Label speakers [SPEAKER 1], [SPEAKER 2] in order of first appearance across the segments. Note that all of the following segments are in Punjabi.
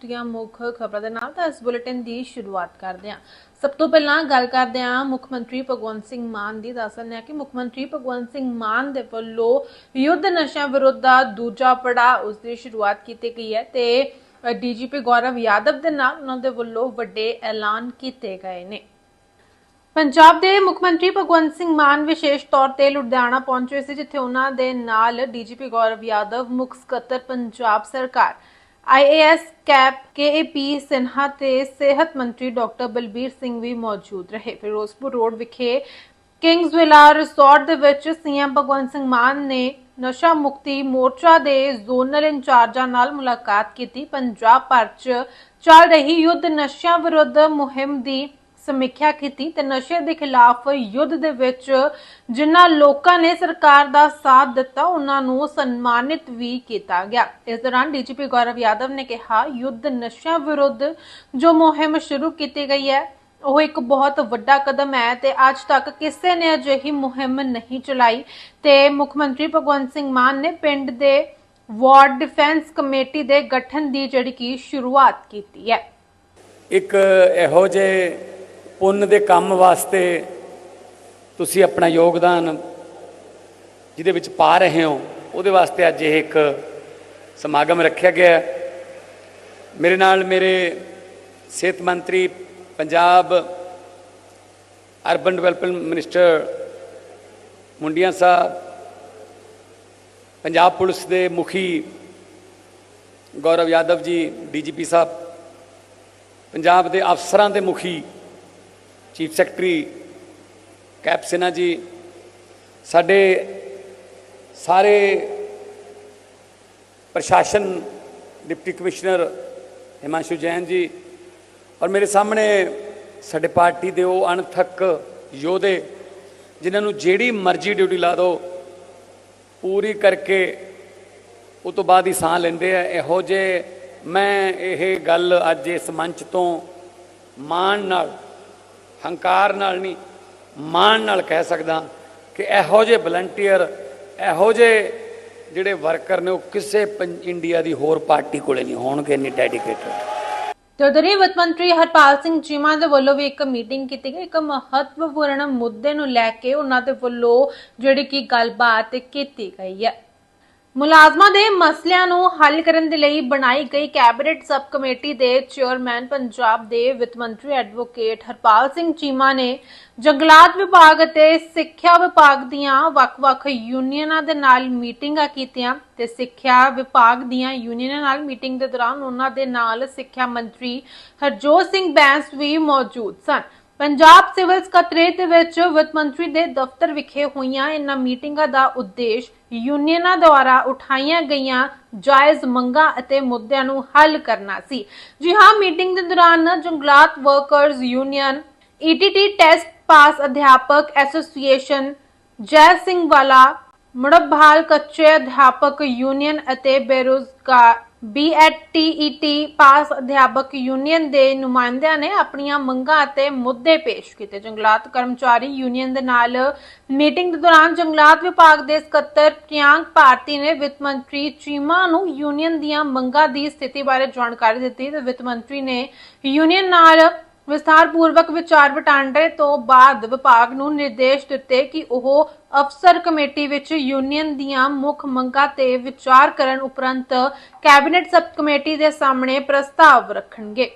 [SPEAKER 1] ਦੀਆਂ ਮੁੱਖ ਖਬਰਾਂ ਦੇ ਨਾਲ ਤਾਂ ਇਸ ਬੁਲੇਟਿਨ ਦੀ ਸ਼ੁਰੂਆਤ ਕਰਦੇ ਹਾਂ। ਸਭ ਤੋਂ ਪਹਿਲਾਂ ਗੱਲ ਕਰਦੇ ਹਾਂ ਮੁੱਖ ਮੰਤਰੀ ਭਗਵੰਤ ਸਿੰਘ ਮਾਨ ਦੀ। ਦੱਸਣ ਹੈ ਕਿ ਮੁੱਖ ਮੰਤਰੀ ਭਗਵੰਤ ਸਿੰਘ ਮਾਨ ਦੇ ਵੱਲੋਂ ਯੁੱਧ ਨਸ਼ਾ ਵਿਰੁੱਧ ਦਾ ਦੂਜਾ ਪੜਾ ਉਸ ਦੀ ਸ਼ੁਰੂਆਤ ਕੀਤੀ ਗਈ ਹੈ ਤੇ ਡੀਜੀਪੀ ਗੌਰਵ ਯਾਦਵ ਦੇ ਨਾਲ ਉਹਨਾਂ ਦੇ ਵੱਲੋਂ ਵੱਡੇ ਐਲਾਨ ਕੀਤੇ ਗਏ ਨੇ। ਪੰਜਾਬ ਦੇ ਮੁੱਖ ਮੰਤਰੀ ਭਗਵੰਤ ਸਿੰਘ ਮਾਨ ਵਿਸ਼ੇਸ਼ ਤੌਰ ਤੇ ਲੁਧਿਆਣਾ ਪਹੁੰਚੇ ਸੀ, ਜਿੱਥੇ ਉਹਨਾਂ ਦੇ ਨਾਲ ਡੀਜੀਪੀ ਗੌਰਵ ਯਾਦਵ, ਮੁੱਖ ਸਕੱਤਰ ਪੰਜਾਬ ਸਰਕਾਰ ਆਈਏਐਸ ਕੈਪ ਕੇਏਪੀ ਸਿਨਹਾ ਤੇ ਸਿਹਤ ਮੰਤਰੀ ਡਾਕਟਰ ਬਲਬੀਰ ਸਿੰਘ ਵੀ ਮੌਜੂਦ ਰਹੇ। ਫਿਰੋਜ਼ਪੁਰ ਰੋਡ ਵਿਖੇ ਕਿੰਗਸ ਵਿਲਾ ਰਿਸੋਰਟ ਦੇ ਵਿੱਚ ਸੀਐਮ ਭਗਵੰਤ ਸਿੰਘ ਮਾਨ ਨੇ ਨਸ਼ਾ ਮੁਕਤੀ ਮੋਰਚਾ ਦੇ ਜ਼ੋਨਲ ਇੰਚਾਰਜਾਂ ਨਾਲ ਮੁਲਾਕਾਤ ਕੀਤੀ। ਪੰਜਾਬ ਭਰ 'ਚ ਚੱਲ ਰਹੀ ਯੁੱਧ ਨਸ਼ਿਆਂ ਵਿਰੁੱਧ ਮੁਹਿੰਮ ਦੀ ਸਮੀਖਿਆ ਕੀਤੀ ਤੇ ਨਸ਼ੇ ਦੇ ਖਿਲਾਫ ਯੁੱਧ ਦੇ ਵਿੱਚ ਜਿਨ੍ਹਾਂ ਲੋਕਾਂ ਨੇ ਸਰਕਾਰ ਦਾ ਸਾਥ ਦਿੱਤਾ, ਉਹਨਾਂ ਨੂੰ ਸਨਮਾਨਿਤ ਵੀ ਕੀਤਾ ਗਿਆ। ਇਸ ਦੌਰਾਨ ਡੀਜੀਪੀ ਗੌਰਵ ਯਾਦਵ ਨੇ ਕਿਹਾ, ਯੁੱਧ ਨਸ਼ਿਆਂ ਵਿਰੁੱਧ ਜੋ ਮੁਹਿੰਮ ਸ਼ੁਰੂ ਕੀਤੀ ਗਈ ਹੈ, ਉਹ ਇੱਕ ਬਹੁਤ ਵੱਡਾ ਕਦਮ ਹੈ ਤੇ ਅੱਜ ਤੱਕ ਕਿਸੇ ਨੇ ਅਜਿਹੀ ਮੁਹਿੰਮ ਨਹੀਂ ਚਲਾਈ ਤੇ ਮੁੱਖ ਮੰਤਰੀ ਭਗਵੰਤ ਸਿੰਘ ਮਾਨ ਨੇ ਪਿੰਡ ਦੇ ਵਾਰਡ ਡਿਫੈਂਸ ਕਮੇਟੀ ਦੇ ਗਠਨ ਦੀ ਜਿਹੜੀ ਕਿ ਸ਼ੁਰੂਆਤ ਕੀਤੀ ਹੈ।
[SPEAKER 2] ਇੱਕ ਇਹੋ ਜਿਹੇ ਪੁੰਨ ਦੇ ਕੰਮ ਵਾਸਤੇ ਤੁਸੀਂ ਆਪਣਾ ਯੋਗਦਾਨ ਜਿਹਦੇ ਵਿੱਚ ਪਾ ਰਹੇ ਹੋ, ਉਹਦੇ ਵਾਸਤੇ ਅੱਜ ਇਹ ਇੱਕ ਸਮਾਗਮ ਰੱਖਿਆ ਗਿਆ ਮੇਰੇ ਨਾਲ ਮੇਰੇ ਸਿਹਤ ਮੰਤਰੀ, Punjab urban development minister Mundian Sahib, Punjab police ਦੇ ਮੁਖੀ ਗੌਰਵ ਯਾਦਵ ਜੀ, ਡੀਜੀਪੀ ਸਾਹਿਬ, ਪੰਜਾਬ ਦੇ ਅਫਸਰਾਂ ਦੇ ਮੁਖੀ ਚੀਫ ਸੈਕਟਰੀ ਕੈਪ ਕੈਪਸਿਨਾ ਜੀ, ਸਾਡੇ ਸਾਰੇ ਪ੍ਰਸ਼ਾਸਨ ਡਿਪਟੀ ਕਮਿਸ਼ਨਰ ਹਿਮਾਂਸ਼ੂ ਜੈਨ ਜੀ ਔਰ ਮੇਰੇ ਸਾਹਮਣੇ ਸਾਡੇ ਪਾਰਟੀ ਦੇ ਉਹ ਅਣਥੱਕ ਯੋਧੇ ਜਿਨ੍ਹਾਂ ਨੂੰ ਜਿਹੜੀ ਮਰਜ਼ੀ ਡਿਊਟੀ ਲਾ ਦਿਓ, ਪੂਰੀ ਕਰਕੇ ਉਹ ਤੋਂ ਬਾਅਦ ਹੀ ਸਾਹ ਲੈਂਦੇ ਆ। ਇਹੋ ਜੇ ਮੈਂ ਇਹ ਗੱਲ ਅੱਜ ਇਸ ਮੰਚ ਤੋਂ ਮਾਣ ਨਾਲ ਹੰਕਾਰ ਨਾਲ ਨਹੀਂ, ਮਾਣ ਨਾਲ ਕਹਿ ਸਕਦਾ ਕਿ ਇਹੋ ਜੇ ਵਲੰਟੀਅਰ ਇਹੋ ਜੇ ਜਿਹੜੇ ਵਰਕਰ ਨੇ ਉਹ ਕਿਸੇ ਇੰਡੀਆ ਦੀ ਹੋਰ ਪਾਰਟੀ ਕੋਲੇ ਨਹੀਂ ਹੋਣਗੇ, ਇੰਨੇ ਡੈਡੀਕੇਟਡ
[SPEAKER 1] ਤੇ ਵਿੱਤ ਮੰਤਰੀ ਹਰਪਾਲ ਸਿੰਘ ਚੀਮਾ ਦੇ ਵੱਲੋਂ ਵੀ ਇੱਕ ਮੀਟਿੰਗ ਕੀਤੀ ਗਈ, ਇੱਕ ਮਹੱਤਵਪੂਰਨ ਮੁੱਦੇ ਨੂੰ ਲੈ ਕੇ ਉਹਨਾਂ ਦੇ ਵੱਲੋਂ ਜਿਹੜੀ ਕਿ ਗੱਲਬਾਤ ਕੀਤੀ ਗਈ ਹੈ। ਮੁਲਾਜ਼ਮਾਂ ਦੇ ਮਸਲਿਆਂ ਨੂੰ ਹੱਲ ਕਰਨ ਦੇ ਲਈ ਬਣਾਈ ਗਈ ਕੈਬਨਿਟ ਸਬ ਕਮੇਟੀ ਦੇ ਚੇਅਰਮੈਨ ਪੰਜਾਬ ਦੇ ਵਿੱਤ ਮੰਤਰੀ ਐਡਵੋਕੇਟ ਹਰਪਾਲ ਸਿੰਘ ਚੀਮਾ ਨੇ ਜੰਗਲਾਤ ਵਿਭਾਗ ਅਤੇ ਸਿੱਖਿਆ ਵਿਭਾਗ ਦੀਆਂ ਵੱਖ-ਵੱਖ ਯੂਨੀਅਨਾਂ ਦੇ ਨਾਲ ਮੀਟਿੰਗਾਂ ਕੀਤੀਆਂ ਤੇ ਸਿੱਖਿਆ ਵਿਭਾਗ ਦੀਆਂ ਯੂਨੀਅਨਾਂ ਨਾਲ ਮੀਟਿੰਗ ਦੇ ਦੌਰਾਨ ਉਹਨਾਂ ਦੇ ਨਾਲ ਸਿੱਖਿਆ ਮੰਤਰੀ ਹਰਜੋਤ ਸਿੰਘ ਬੈਂਸ ਵੀ ਮੌਜੂਦ ਸਨ। ਪੰਜਾਬ ਸਿਵਲ ਸਕੱਤਰੇਤ ਵਿੱਚ ਵਿੱਤ ਮੰਤਰੀ ਦੇ ਦਫ਼ਤਰ ਵਿਖੇ ਹੋਈਆਂ ਇਹਨਾਂ ਮੀਟਿੰਗਾਂ ਦਾ ਉਦੇਸ਼ ਯੂਨੀਅਨਾਂ ਦੁਆਰਾ ਉਠਾਈਆਂ ਗਈਆਂ ਜਾਇਜ਼ ਮੰਗਾਂ ਅਤੇ ਮੁੱਦਿਆਂ ਨੂੰ ਹੱਲ ਕਰਨਾ ਸੀ। ਜੀ ਹਾਂ, ਮੀਟਿੰਗ ਦੇ ਦੌਰਾਨ ਜੰਗਲਾਤ workers union ETT test pass ਅਧਿਆਪਕ ਐਸੋਸੀਏਸ਼ਨ, ਜੈ ਸਿੰਘ ਵਾਲਾ, ਮੁੜਬਹਾਲ ਕੱਚੇ ਅਧਿਆਪਕ ਯੂਨੀਅਨ ਅਤੇ ਬੇਰੁਜ਼ਗਾਰ ਬੀਐਟਟੀਈਟੀ ਪਾਸ ਅਧਿਆਪਕ ਯੂਨੀਅਨ ਦੇ ਨੁਮਾਇੰਦਿਆਂ ਨੇ ਆਪਣੀਆਂ ਮੰਗਾਂ ਅਤੇ ਮੁੱਦੇ ਪੇਸ਼ ਕੀਤੇ। ਜੰਗਲਾਤ ਕਰਮਚਾਰੀ ਯੂਨੀਅਨ ਦੇ ਨਾਲ ਮੀਟਿੰਗ ਦੇ ਦੌਰਾਨ ਜੰਗਲਾਤ ਵਿਭਾਗ ਦੇ ਸਕੱਤਰ ਪ੍ਰਿਆੰਕ ਭਾਰਤੀ ਨੇ ਵਿੱਤ ਮੰਤਰੀ ਚੀਮਾ ਨੂੰ ਯੂਨੀਅਨ ਦੀਆਂ ਮੰਗਾਂ ਦੀ ਸਥਿਤੀ ਬਾਰੇ ਜਾਣਕਾਰੀ ਦਿੱਤੀ ਤੇ ਵਿੱਤ ਮੰਤਰੀ ਨੇ ਯੂਨੀਅਨ ਨਾਲ ਵਿਸਥਾਰਪੂਰਵਕ ਵਿਚਾਰ ਵਟਾਂਦਰੇ ਤੋਂ ਬਾਅਦ ਵਿਭਾਗ ਨੂੰ ਨਿਰਦੇਸ਼ ਦਿੱਤੇ ਕਿ ਉਹ ਅਫਸਰ ਕਮੇਟੀ ਵਿੱਚ ਯੂਨੀਅਨ ਦੀਆਂ ਮੁੱਖ ਮੰਗਾਂ ਤੇ ਵਿਚਾਰ ਕਰਨ ਉਪਰੰਤ ਕੈਬਨਿਟ ਸਬ ਕਮੇਟੀ ਦੇ ਸਾਹਮਣੇ ਪ੍ਰਸਤਾਵ ਰੱਖਣਗੇ।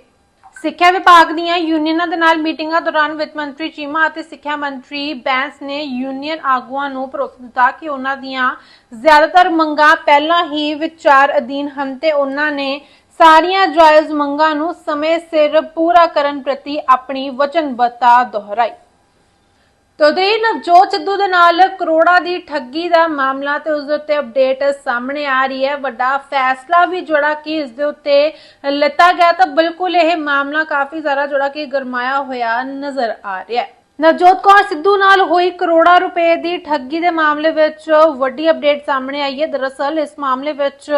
[SPEAKER 1] ਸਿੱਖਿਆ ਵਿਭਾਗ ਦੀਆਂ ਯੂਨੀਅਨਾਂ ਦੇ ਨਾਲ ਮੀਟਿੰਗਾਂ ਦੌਰਾਨ ਵਿੱਤ ਮੰਤਰੀ ਚੀਮਾ ਅਤੇ ਸਿੱਖਿਆ ਮੰਤਰੀ ਬੈਂਸ ਨੇ ਯੂਨੀਅਨ ਆਗੂਆਂ ਨੂੰ ਭਰੋਸਾ ਦਿੱਤਾ ਕਿ ਉਹਨਾਂ ਦੀਆਂ ਜ਼ਿਆਦਾਤਰ ਮੰਗਾਂ ਪਹਿਲਾਂ ਹੀ ਵਿਚਾਰ ਅਧੀਨ ਹਨ ਤੇ ਉਹਨਾਂ ਨੇ ਸਾਰੀਆਂ ਜਾਇਜ਼ ਮੰਗਾਂ ਨੂੰ ਸਮੇਂ ਸਿਰ ਪੂਰਾ ਕਰਨ ਪ੍ਰਤੀ ਆਪਣੀ ਵਚਨਬੱਧਤਾ ਦੁਹਰਾਈ। ਤਦੇ ਨਵਜੋਤ ਸਿੱਧੂ ਦੇ ਨਾਲ ਕਰੋੜਾਂ ਦੀ ਠੱਗੀ ਦਾ ਮਾਮਲਾ ਤੇ ਉਸ ਦੇ ਉੱਤੇ ਅਪਡੇਟ ਸਾਹਮਣੇ ਆ ਰਹੀ ਹੈ। ਵੱਡਾ ਫੈਸਲਾ ਵੀ ਜਿਹੜਾ ਕਿ ਇਸ ਦੇ ਉੱਤੇ ਲਿੱਤਾ ਗਿਆ ਤਾਂ ਬਿਲਕੁਲ ਇਹ ਮਾਮਲਾ ਕਾਫੀ ਜ਼ਿਆਦਾ ਜਿਹੜਾ ਕਿ ਗਰਮਾਇਆ ਹੋਇਆ ਨਜ਼ਰ ਆ ਰਿਹਾ ਹੈ। ਨਵਜੋਤ ਕੌਰ ਸਿੱਧੂ ਨਾਲ ਹੋਈ ਕਰੋੜਾਂ ਰੁਪਏ ਦੀ ਠੱਗੀ ਦੇ ਮਾਮਲੇ ਵਿੱਚ ਵੱਡੀ ਅਪਡੇਟ ਸਾਹਮਣੇ ਆਈ ਹੈ। ਦਰਅਸਲ, ਇਸ ਮਾਮਲੇ ਵਿੱਚ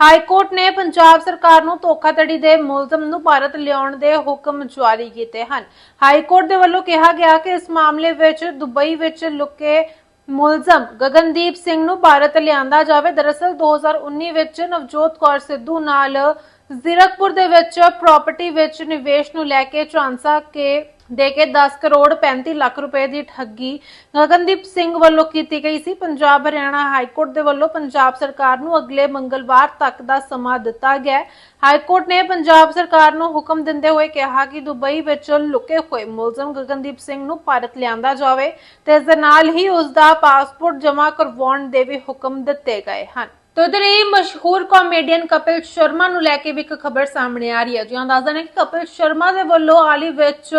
[SPEAKER 1] ਹਾਈ ਕੋਰਟ ਨੇ ਪੰਜਾਬ ਸਰਕਾਰ ਨੂੰ ਧੋਖਾਧੜੀ ਦੇ ਮੁਲਜ਼ਮ ਨੂੰ ਭਾਰਤ ਲਿਆਉਣ ਦੇ ਹੁਕਮ ਜਾਰੀ ਕੀਤੇ ਹਨ। ਹਾਈ ਕੋਰਟ ਦੇ ਵੱਲੋਂ ਕਿਹਾ ਗਿਆ ਕਿ ਇਸ ਮਾਮਲੇ ਵਿੱਚ ਦੁਬਈ ਵਿੱਚ ਲੁਕੇ ਮੁਲਜ਼ਮ ਗਗਨਦੀਪ ਸਿੰਘ ਨੂੰ ਭਾਰਤ ਲਿਆਂਦਾ ਜਾਵੇ। ਦਰਅਸਲ 2019 ਵਿੱਚ ਨਵਜੋਤ ਕੌਰ ਸਿੱਧੂ ਨਾਲ ਜ਼ੀਰਕਪੁਰ ਦੇ ਵਿੱਚ ਪ੍ਰਾਪਰਟੀ ਵਿੱਚ ਨਿਵੇਸ਼ ਨੂੰ ਲੈ ਕੇ ਚਾਂਸਾ ਕੇ ਦੇ ਕੇ 10 ਕਰੋੜ 35 ਲੱਖ ਰੁਪਏ ਦੀ ਠੱਗੀ ਗਗਨਦੀਪ ਸਿੰਘ ਵੱਲੋਂ ਕੀਤੀ ਗਈ ਸੀ। ਪੰਜਾਬ ਹਰਿਆਣਾ ਹਾਈ ਕੋਰਟ ਦੇ ਵੱਲੋਂ ਪੰਜਾਬ ਸਰਕਾਰ ਨੂੰ ਅਗਲੇ ਮੰਗਲਵਾਰ ਤੱਕ ਦਾ ਸਮਾਂ ਦਿੱਤਾ ਗਿਆ ਹਾਈ ਕੋਰਟ ਨੇ ਪੰਜਾਬ ਸਰਕਾਰ ਨੂੰ ਹੁਕਮ ਦਿੰਦੇ ਹੋਏ ਕਿਹਾ ਕਿ ਦੁਬਈ ਵਿੱਚ ਲੁਕੇ ਹੋਏ ਮੁਲਜ਼ਮ ਗਗਨਦੀਪ ਸਿੰਘ ਨੂੰ ਭਾਰਤ ਲਿਆਂਦਾ ਜਾਵੇ ਤੇ ਇਸ ਦੇ ਨਾਲ ਹੀ ਉਸ ਦਾ ਪਾਸਪੋਰਟ ਜਮ੍ਹਾਂ ਕਰਵਾਉਣ ਦੇ ਵੀ ਹੁਕਮ ਦਿੱਤੇ ਗਏ ਹਨ। ਤੇ ਉਧਰ ਇਹ ਮਸ਼ਹੂਰ ਕਾਮੇਡੀਅਨ ਕਪਿਲ ਸ਼ਰਮਾ ਨੂੰ ਲੈ ਕੇ ਵੀ ਇੱਕ ਖਬਰ ਸਾਹਮਣੇ ਆ ਰਹੀ ਹੈ। ਜਿਹਾਂ ਦੱਸਦੇ ਨੇ ਕਿ ਕਪਿਲ ਸ਼ਰਮਾ ਦੇ ਵੱਲੋਂ ਹਾਲੀ ਵਿੱਚ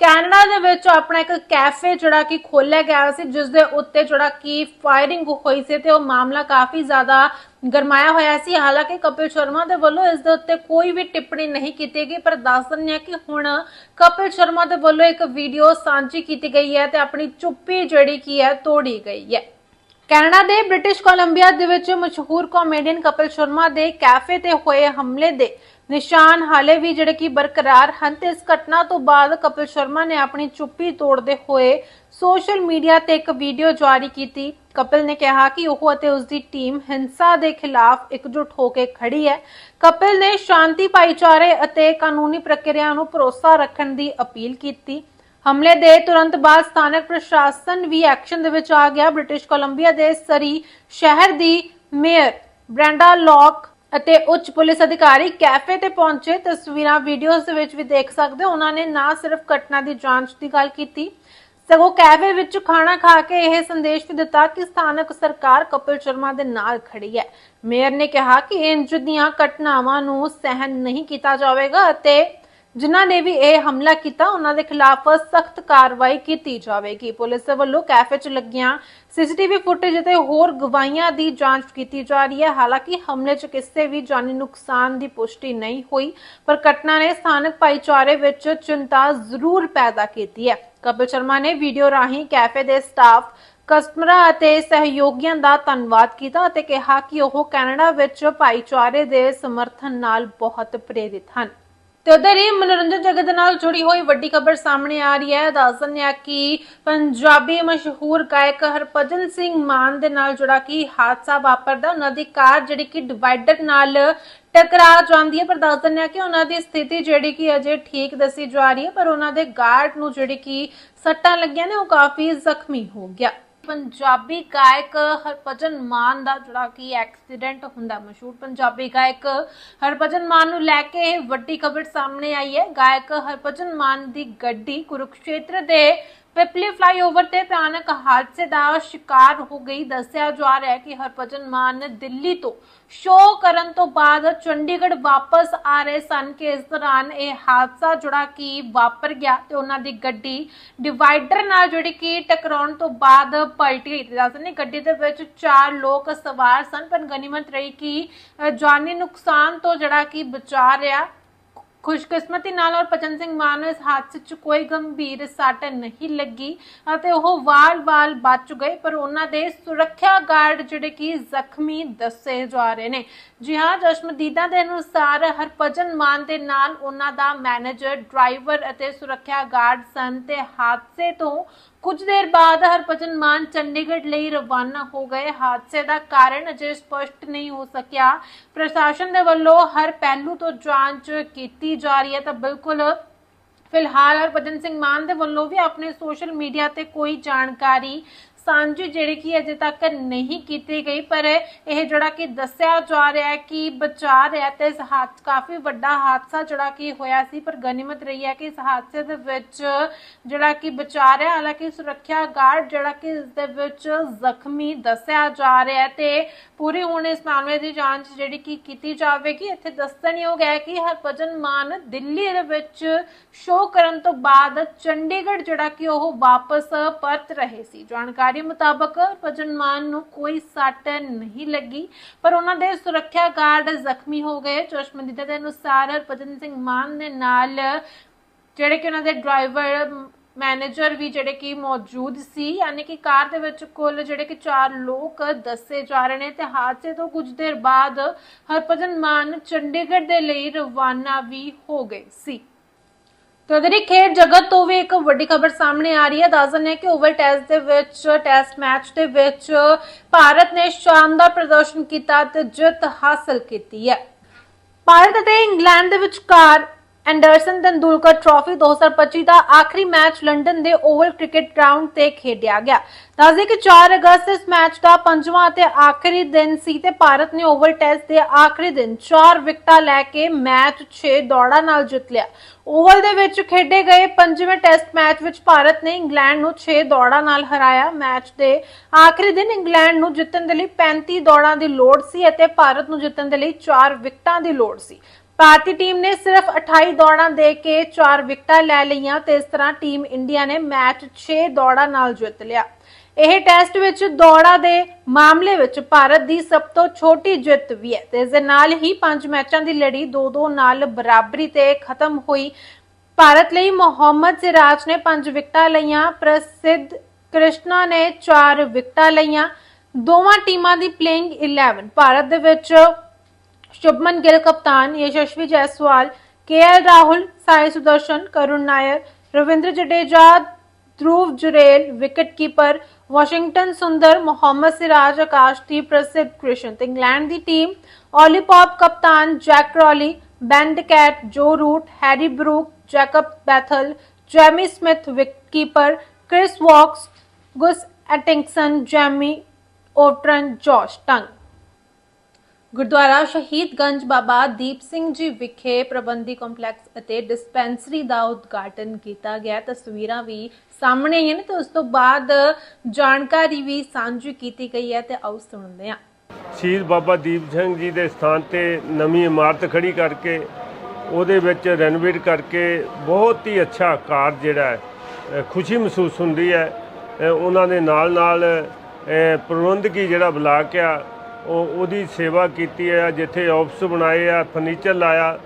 [SPEAKER 1] ਕੈਨੇਡਾ ਦੇ ਵਿੱਚ ਆਪਣਾ ਇੱਕ ਕੈਫੇ ਜਿਹੜਾ ਕਿ ਖੋਲਿਆ ਗਿਆ ਸੀ, ਜਿਸ ਦੇ ਉੱਤੇ ਜਿਹੜਾ ਕਿ ਫਾਇਰਿੰਗ ਹੋਈ ਸੀ ਤੇ ਉਹ ਮਾਮਲਾ ਕਾਫੀ ਜ਼ਿਆਦਾ ਗਰਮਾਇਆ ਹੋਇਆ ਸੀ। ਹਾਲਾਂਕਿ ਕਪਿਲ ਸ਼ਰਮਾ ਦੇ ਵੱਲੋਂ ਇਸ ਦੇ ਉੱਤੇ ਕੋਈ ਵੀ ਟਿੱਪਣੀ ਨਹੀਂ ਕੀਤੀ ਗਈ, ਪਰ ਦੱਸ ਦਿੰਦੇ ਹਾਂ ਕਿ ਹੁਣ ਕਪਿਲ ਸ਼ਰਮਾ ਦੇ ਵੱਲੋਂ ਇੱਕ ਵੀਡੀਓ ਸਾਂਝੀ ਕੀਤੀ ਗਈ ਹੈ ਤੇ ਆਪਣੀ ਚੁੱਪੀ ਜਿਹੜੀ ਕੀ ਹੈ ਤੋੜੀ ਗਈ ਹੈ। ਕੈਨੇਡਾ ਦੇ ਬ੍ਰਿਟਿਸ਼ ਕੋਲੰਬੀਆ ਦੇ ਵਿੱਚ ਮਸ਼ਹੂਰ ਕਾਮੇਡੀਅਨ ਕਪਿਲ ਸ਼ਰਮਾ ਦੇ ਕੈਫੇ ਤੇ ਹੋਏ ਹਮਲੇ ਦੇ ਨਿਸ਼ਾਨ ਹਾਲੇ ਵੀ ਜਿਹੜੇ ਕਿ ਬਰਕਰਾਰ ਹਨ ਤੇ ਇਸ ਘਟਨਾ ਤੋਂ ਬਾਅਦ ਕਪਿਲ ਸ਼ਰਮਾ ਨੇ ਆਪਣੀ ਚੁੱਪੀ ਤੋੜਦੇ ਹੋਏ ਸੋਸ਼ਲ ਮੀਡੀਆ ਤੇ ਇੱਕ ਵੀਡੀਓ ਜਾਰੀ ਕੀਤੀ। ਕਪਿਲ ਨੇ ਕਿਹਾ ਕਿ ਉਹ ਅਤੇ ਉਸ ਦੀ ਟੀਮ ਹਿੰਸਾ ਦੇ ਖਿਲਾਫ ਇਕਜੁੱਟ ਹੋ ਕੇ ਖੜੀ ਹੈ। ਕਪਿਲ ਨੇ ਸ਼ਾਂਤੀ ਭਾਈਚਾਰੇ ਅਤੇ ਕਾਨੂੰਨੀ ਪ੍ਰਕਿਰਿਆ ਨੂੰ ਭਰੋਸਾ ਰੱਖਣ ਦੀ ਅਪੀਲ ਕੀਤੀ। ਹਮਲੇ ਦੇ ਤੁਰੰਤ ਬਾਅਦ ਸਥਾਨਕ ਪ੍ਰਸ਼ਾਸਨ ਵੀ ਐਕਸ਼ਨ ਦੇ ਵਿੱਚ ਆ ਗਿਆ। ਬ੍ਰਿਟਿਸ਼ ਕੋਲੰਬੀਆ ਦੇ ਸਰੀ ਸ਼ਹਿਰ ਦੀ ਮੇਅਰ ਬ੍ਰੈਂਡਾ ਲੌਕ ਅਤੇ ਉੱਚ ਪੁਲਿਸ ਅਧਿਕਾਰੀ ਕੈਫੇ ਤੇ ਪਹੁੰਚੇ। ਤਸਵੀਰਾਂ, ਵੀਡੀਓਜ਼ ਦੇ ਵਿੱਚ ਵੀ ਦੇਖ ਸਕਦੇ ਹੋ। ਉਹਨਾਂ ਨੇ ਨਾ ਸਿਰਫ ਘਟਨਾ ਦੀ ਜਾਂਚ ਦੀ ਗੱਲ ਕੀਤੀ, ਸਗੋਂ ਕੈਫੇ ਵਿੱਚ ਖਾਣਾ ਖਾ ਕੇ ਇਹ ਸੰਦੇਸ਼ ਵੀ ਦਿੱਤਾ ਕਿ ਸਥਾਨਕ ਸਰਕਾਰ ਕਪਿਲ ਸ਼ਰਮਾ ਦੇ ਨਾਲ ਖੜੀ ਹੈ। ਮੇਅਰ ਨੇ ਕਿਹਾ ਕਿ ਇੰਜ ਦੀਆਂ ਘਟਨਾਵਾਂ ਨੂੰ ਸਹਿਨ ਨਹੀਂ ਕੀਤਾ ਜਾਵੇਗਾ ਅਤੇ ਜਿਨ੍ਹਾਂ ਨੇ ਵੀ ਇਹ ਹਮਲਾ ਕੀਤਾ, ਉਹਨਾਂ ਦੇ ਖਿਲਾਫ ਸਖਤ ਕਾਰਵਾਈ ਕੀਤੀ ਜਾਵੇਗੀ। ਪੁਲਿਸ ਵੱਲੋਂ ਕੈਫੇ 'ਚ ਲੱਗੀਆਂ ਸੀਸੀਟੀਵੀ ਫੁਟੇਜ ਅਤੇ ਹੋਰ ਗਵਾਹੀਆਂ ਦੀ ਜਾਂਚ ਕੀਤੀ ਜਾ ਰਹੀ ਹੈ। ਹਾਲਾਂਕਿ ਹਮਲੇ 'ਚ ਕਿਸੇ ਵੀ ਜਾਨੀ ਨੁਕਸਾਨ ਦੀ ਪੁਸ਼ਟੀ ਨਹੀਂ ਹੋਈ, ਪਰ ਘਟਨਾ ਨੇ ਸਥਾਨਕ ਭਾਈਚਾਰੇ ਵਿੱਚ ਚਿੰਤਾ ਜ਼ਰੂਰ ਪੈਦਾ ਕੀਤੀ ਹੈ। ਕਪਿਲ ਸ਼ਰਮਾ ਨੇ ਵੀਡੀਓ ਰਾਹੀਂ ਕੈਫੇ ਦੇ ਸਟਾਫ, ਕਸਟਮਰਾਂ ਅਤੇ ਸਹਿਯੋਗੀਆਂ ਦਾ ਧੰਨਵਾਦ ਕੀਤਾ ਅਤੇ ਕਿਹਾ ਕਿ ਉਹ ਕੈਨੇਡਾ ਵਿੱਚ ਭਾਈਚਾਰੇ ਦੇ ਸਮਰਥਨ ਨਾਲ ਬਹੁਤ ਪ੍ਰੇਰਿਤ ਹਨ। ਤੇ ਉਧਰ ਹੀ ਮਨੋਰੰਜਨ ਜਗਤ ਨਾਲ ਜੁੜੀ ਹੋਈ ਵੱਡੀ ਖਬਰ ਸਾਹਮਣੇ ਆ ਰਹੀ ਹੈ। ਦੱਸ ਦਿੰਦੇ ਕਿ ਪੰਜਾਬੀ ਮਸ਼ਹੂਰ ਗਾਇਕ ਹਰਭਜਨ ਸਿੰਘ ਮਾਨ ਦੇ ਨਾਲ ਜਿਹੜਾ ਕਿ ਹਾਦਸਾ ਵਾਪਰਦਾ, ਉਹਨਾਂ ਦੀ ਕਾਰ ਜਿਹੜੀ ਕਿ ਡਿਵਾਈਡਰ ਨਾਲ ਟਕਰਾ ਜਾਂਦੀ ਹੈ। ਪਰ ਦੱਸ ਦਿੰਦੇ ਆ ਕਿ ਉਹਨਾਂ ਦੀ ਸਥਿਤੀ ਜਿਹੜੀ ਕਿ ਅਜੇ ਠੀਕ ਦੱਸੀ ਜਾ ਰਹੀ ਹੈ, ਪਰ ਉਹਨਾਂ ਦੇ ਗਾਰਡ ਨੂੰ ਜਿਹੜੀ ਕਿ ਸੱਟਾਂ ਲੱਗੀਆਂ ਨੇ, ਉਹ ਕਾਫੀ ਜ਼ਖਮੀ ਹੋ ਗਿਆ। ਪੰਜਾਬੀ ਗਾਇਕ ਹਰਭਜਨ ਮਾਨ ਦਾ ਜਿਹੜਾ ਕਿ ਐਕਸੀਡੈਂਟ ਹੁੰਦਾ ਮਸ਼ਹੂਰ ਪੰਜਾਬੀ ਗਾਇਕ ਹਰਭਜਨ ਮਾਨ ਨੂੰ ਲੈ ਕੇ ਵੱਡੀ ਖਬਰ ਸਾਹਮਣੇ ਆਈ ਹੈ। ਗਾਇਕ ਹਰਭਜਨ ਮਾਨ ਦੀ ਗੱਡੀ ਕੁਰੂਕਸ਼ੇਤਰ ਦੇ ਪਿਪਲੀ ਫਲਾਈਓਵਰ ਤੇ ਭਿਆਨਕ ਹਾਦਸੇ ਦਾ ਸ਼ਿਕਾਰ ਹੋ ਗਈ। ਦੱਸਿਆ ਜਾ ਰਿਹਾ ਹੈ ਕਿ ਹਰਭਜਨ ਮਾਨ ਦਿੱਲੀ ਤੋਂ ਸ਼ੋਅ ਕਰਨ ਤੋਂ ਬਾਅਦ ਚੰਡੀਗੜ੍ਹ ਵਾਪਸ ਆ ਰਹੇ ਸਨ ਕਿ ਇਸ ਦੌਰਾਨ ਇਹ ਹਾਦਸਾ ਜਿਹੜਾ ਕਿ ਵਾਪਰ ਗਿਆ ਤੇ ਉਹਨਾਂ ਦੀ ਗੱਡੀ ਡਿਵਾਈਡਰ ਨਾਲ ਜਿਹੜੀ ਕਿ ਟਕਰਾਉਣ ਤੋਂ ਬਾਅਦ ਪਲਟੀ ਗਈ ਦੱਸਦੇ ਗੱਡੀ ਦੇ ਵਿੱਚ ਚਾਰ ਲੋਕ ਸਵਾਰ ਸਨ, ਪਰ ਗਨੀਮਤ ਰਹੀ ਕਿ ਜਾਨੀ ਨੁਕਸਾਨ ਤੋਂ ਜਿਹੜਾ ਕਿ ਬਚਾ ਰਿਹਾ। ਖੁਸ਼ਕਿਸਮਤੀ ਨਾਲ ਔਰ ਭਜਨ ਸਿੰਘ ਮਾਨ ਨੂੰ ਇਸ ਹਾਦਸੇ 'ਚ ਕੋਈ ਗੰਭੀਰ ਸੱਟ ਨਹੀਂ ਲੱਗੀ ਅਤੇ ਉਹ ਵਾਲ-ਵਾਲ ਬਚ ਗਏ ਪਰ ਉਹਨਾਂ ਦੇ ਸੁਰੱਖਿਆ ਗਾਰਡ ਜਿਹੜੇ ਕਿ ਜ਼ਖਮੀ ਦੱਸੇ ਜਾ ਰਹੇ ਨੇ। ਜੀ ਹਾਂ ਜਸ਼ਮਦੀਦਾ ਦੇ ਅਨੁਸਾਰ ਹਰਭਜਨ ਮਾਨ ਦੇ ਨਾਲ ਉਹਨਾਂ ਦਾ ਮੈਨੇਜਰ, ਡਰਾਈਵਰ ਅਤੇ ਸੁਰੱਖਿਆ ਗਾਰਡ ਸਨ ਤੇ ਹਾਦਸੇ ਤੋਂ ਕੁਝ ਦੇਰ ਬਾਅਦ ਹਰਭਜਨ ਮਾਨ ਚੰਡੀਗੜ੍ਹ ਲਈ ਰਵਾਨਾ ਹੋ ਗਏ। ਹਾਦਸੇ ਦਾ ਕਾਰਨ ਅਜੇ ਸਪਸ਼ਟ ਨਹੀਂ ਹੋ ਸਕਿਆ। ਪ੍ਰਸ਼ਾਸਨ ਦੇ ਵੱਲੋਂ ਹਰ ਪਹਿਲੂ ਤੋਂ ਜਾਂਚ ਕੀਤੀ ਜਾ ਰਹੀ ਹੈ ਤਾਂ ਬਿਲਕੁਲ ਫਿਲਹਾਲ ਹਰਭਜਨ ਸਿੰਘ ਮਾਨ ਦੇ ਵੱਲੋਂ ਵੀ ਆਪਣੇ ਸੋਸ਼ਲ ਮੀਡੀਆ ਤੇ ਕੋਈ ਜਾਣਕਾਰੀ ਸਾਂਝੀ ਜਿਹੜੀ ਕਿ ਅਜੇ ਤੱਕ ਨਹੀਂ ਕੀਤੀ ਗਈ, ਪਰ ਇਹ ਜਿਹੜਾ ਕਿ ਦੱਸਿਆ ਜਾ ਰਿਹਾ ਹੈ ਕਿ ਬਚਾ ਰਿਹਾ ਤੇ ਇਸ ਹਾਦਸ ਕਾਫੀ ਵੱਡਾ ਹਾਦਸਾ ਜਿਹੜਾ ਕਿ ਹੋਇਆ ਸੀ, ਪਰ ਗਨੀਮਤ ਰਹੀ ਹੈ ਕਿ ਇਸ ਹਾਦਸੇ ਦੇ ਵਿੱਚ ਜਿਹੜਾ ਕਿ ਬਚਾ ਰਿਹਾ ਹਾਲਾਂਕਿ ਸੁਰੱਖਿਆ ਗਾਰਡ ਜਿਹੜਾ ਕਿ ਇਸ ਦੇ ਵਿੱਚ ਜ਼ਖਮੀ ਦੱਸਿਆ ਜਾ ਰਿਹਾ ਹੈ ਤੇ ਪੂਰੀ ਹੁਣ ਇਸ ਮਾਮਲੇ ਦੀ ਜਾਂਚ ਜਿਹੜੀ ਕਿ ਕੀਤੀ ਜਾਵੇਗੀ। ਇੱਥੇ ਦੱਸਣਯੋਗ ਹੈ ਕਿ ਹਰਭਜਨ ਮਾਨ ਦਿੱਲੀ ਦੇ ਵਿੱਚ ਸ਼ੋਅ ਕਰਨ ਤੋਂ ਬਾਅਦ ਚੰਡੀਗੜ੍ਹ ਜਿਹੜਾ ਕਿ ਉਹ ਵਾਪਸ ਪਰਤ ਰਹੇ ਸੀ। ਜਾਣਕਾਰੀ ਮੁਤਾਬਕ ਹਰਭਜਨ ਮਾਨ ਨੂੰ ਕੋਈ ਸੱਟ ਨਹੀਂ ਲੱਗੀ, ਪਰ ਉਹਨਾਂ ਦੇ ਸੁਰੱਖਿਆ ਗਾਰਡ ਜ਼ਖਮੀ ਹੋ ਗਏ। ਚਸ਼ਮਦੀਦਾ ਦੇ ਅਨੁਸਾਰ ਹਰਭਜਨ ਸਿੰਘ ਮਾਨ ਦੇ ਨਾਲ ਜਿਹੜੇ ਕਿ ਉਹਨਾਂ ਦੇ ਡਰਾਈਵਰ ਮੈਨੇਜਰ ਵੀ ਜਿਹੜੇ ਕਿ ਮੌਜੂਦ ਸੀ, ਯਾਨੀ ਕਿ ਕਾਰ ਦੇ ਵਿੱਚ ਕੁੱਲ ਜਿਹੜੇ ਕਿ ਚਾਰ ਲੋਕ ਦੱਸੇ ਜਾ ਰਹੇ ਨੇ ਤੇ ਹਾਦਸੇ ਤੋਂ ਕੁਝ ਦੇਰ ਬਾਅਦ ਹਰਭਜਨ ਮਾਨ ਚੰਡੀਗੜ੍ਹ ਦੇ ਲਈ ਰਵਾਨਾ ਵੀ ਹੋ ਗਏ ਸੀ। ਤੇ ਉਧਰ ਖੇਡ ਜਗਤ ਤੋਂ ਵੀ ਇੱਕ ਵੱਡੀ ਖਬਰ ਸਾਹਮਣੇ ਆ ਰਹੀ ਹੈ। ਦੱਸ ਦਿੰਦੇ ਕਿ ਓਵਲ ਟੈਸਟ ਦੇ ਵਿੱਚ, ਟੈਸਟ ਮੈਚ ਦੇ ਵਿੱਚ ਭਾਰਤ ਨੇ ਸ਼ਾਨਦਾਰ ਪ੍ਰਦਰਸ਼ਨ ਕੀਤਾ ਤੇ ਜਿੱਤ ਹਾਸਲ ਕੀਤੀ ਹੈ। ਭਾਰਤ ਅਤੇ ਇੰਗਲੈਂਡ ਦੇ ਵਿਚਕਾਰ ਐਂਡਰਸਨ ਤੰਦੂਲਕਰ ਟਰਾਫੀ 2025 ਦਾ ਆਖਰੀ ਮੈਚ ਲੰਡਨ ਦੇ ਓਵਲ ਕ੍ਰਿਕਟ ਗਰਾਊਂਡ ਤੇ ਖੇਡਿਆ ਗਿਆ। ਦੱਸਦੇ ਕਿ 4 ਅਗਸਤ ਇਸ ਮੈਚ ਦਾ ਪੰਜਵਾਂ ਅਤੇ ਆਖਰੀ ਦਿਨ ਸੀ ਤੇ ਭਾਰਤ ਨੇ ਓਵਲ ਟੈਸਟ ਦੇ ਆਖਰੀ ਦਿਨ 4 ਵਿਕਟਾਂ ਲੈ ਕੇ ਮੈਚ 6 ਦੌੜਾਂ ਨਾਲ ਜਿੱਤ ਲਿਆ। ਓਵਲ ਦੇ ਵਿੱਚ ਖੇਡੇ ਗਏ ਪੰਜਵੇਂ ਟੈਸਟ ਮੈਚ ਵਿੱਚ ਭਾਰਤ ਨੇ ਇੰਗਲੈਂਡ ਨੂੰ 6 ਦੌੜਾਂ ਨਾਲ ਹਰਾਇਆ। ਮੈਚ ਦੇ ਆਖਰੀ ਦਿਨ ਇੰਗਲੈਂਡ ਨੂੰ ਜਿੱਤਣ ਦੇ ਲਈ 35 ਦੌੜਾਂ ਦੀ ਲੋੜ ਸੀ ਅਤੇ ਭਾਰਤ ਨੂੰ ਜਿੱਤਣ ਦੇ ਲਈ 4 ਵਿਕਟਾਂ ਦੀ ਲੋੜ ਸੀ। ਭਾਰਤੀ ਟੀਮ ਨੇ ਸਿਰਫ 28 ਦੌੜਾਂ ਦੇ ਕੇ 4 ਵਿਕਟਾਂ ਲੈ ਲਈਆਂ ਤੇ ਇਸ ਤਰ੍ਹਾਂ ਟੀਮ ਇੰਡੀਆ ਨੇ ਮੈਚ 6 ਦੌੜਾਂ ਨਾਲ ਜਿੱਤ ਲਿਆ। ਇਹ ਟੈਸਟ ਵਿੱਚ ਦੌੜਾਂ ਦੇ ਮਾਮਲੇ ਵਿੱਚ ਭਾਰਤ ਦੀ ਸਭ ਤੋਂ ਛੋਟੀ ਜਿੱਤ ਵੀ ਹੈ ਤੇ ਇਸ ਦੇ ਨਾਲ ਹੀ ਪੰਜ ਮੈਚਾਂ ਦੀ ਲੜੀ 2-2 ਨਾਲ ਬਰਾਬਰੀ ਤੇ ਖਤਮ ਹੋਈ। ਭਾਰਤ ਲਈ ਮੁਹੰਮਦ ਸਿਰਾਜ ਨੇ 5 ਵਿਕਟਾਂ ਲਈਆਂ, ਪ੍ਰਸਿੱਧ ਕ੍ਰਿਸ਼ਨਾ ਨੇ 4 ਵਿਕਟਾਂ ਲਈਆਂ। ਦੋਵਾਂ ਟੀਮਾਂ ਦੀ ਪਲੇਇੰਗ 11 ਭਾਰਤ ਦੇ ਵਿੱਚ शुभमन गिल, कप्तान Yashasvi Jaiswal K L Rahul, Sai Sudharsan, Karun Nair, Ravindra Jadeja Dhruv Jurel wicket keeper Washington Sundar, Mohammed Siraj आकाशदीप प्रसिद्ध कृष्ण। तो इंग्लैंड की टीम ऑलीपॉप कप्तान Zak Crawley Ben Duckett Joe Root, Harry Brook, Jacob Bethell, Jamie Smith wicket keeper Chris Woakes, Gus Atkinson, Jamie, ओट्रन, Josh Tongue. Gurdwara Shahidganj Baba Deep Singh ji ਵਿਖੇ ਪ੍ਰਬੰਧੀ ਕੰਪਲੈਕਸ ਅਤੇ ਡਿਸਪੈਂਸਰੀ ਦਾ ਉਦਘਾਟਨ ਕੀਤਾ ਗਿਆ। ਤਸਵੀਰਾਂ ਵੀ ਸਾਹਮਣੇ ਆਈਆਂ ਨੇ ਤੇ ਉਸ ਤੋਂ ਬਾਅਦ ਜਾਣਕਾਰੀ ਵੀ ਸਾਂਝੀ ਕੀਤੀ ਗਈ ਹੈ ਤੇ ਆਓ ਸੁਣਦੇ ਹਾਂ।
[SPEAKER 3] ਸ਼ਹੀਦ ਬਾਬਾ ਦੀਪ ਸਿੰਘ ਜੀ ਦੇ ਸਥਾਨ ਤੇ ਨਵੀਂ ਇਮਾਰਤ ਖੜੀ ਕਰਕੇ ਉਹਦੇ ਵਿੱਚ ਰੈਨੋਵੇਟ ਕਰਕੇ ਬਹੁਤ ਹੀ ਅੱਛਾ ਕਾਰ ਜਿਹੜਾ ਹੈ ਖੁਸ਼ੀ ਮਹਿਸੂਸ ਹੁੰਦੀ ਹੈ। ਉਹਨਾਂ ਦੇ ਨਾਲ ਨਾਲ ਪ੍ਰਬੰਧਕੀ ਜਿਹੜਾ ਬਲਾਕ ਆ ਉਹ ਉਹਦੀ ਸੇਵਾ ਕੀਤੀ ਹੈ ਜਿੱਥੇ ਆਫਿਸ ਬਣਾਏ ਆ ਫਰਨੀਚਰ ਲਾਇਆ,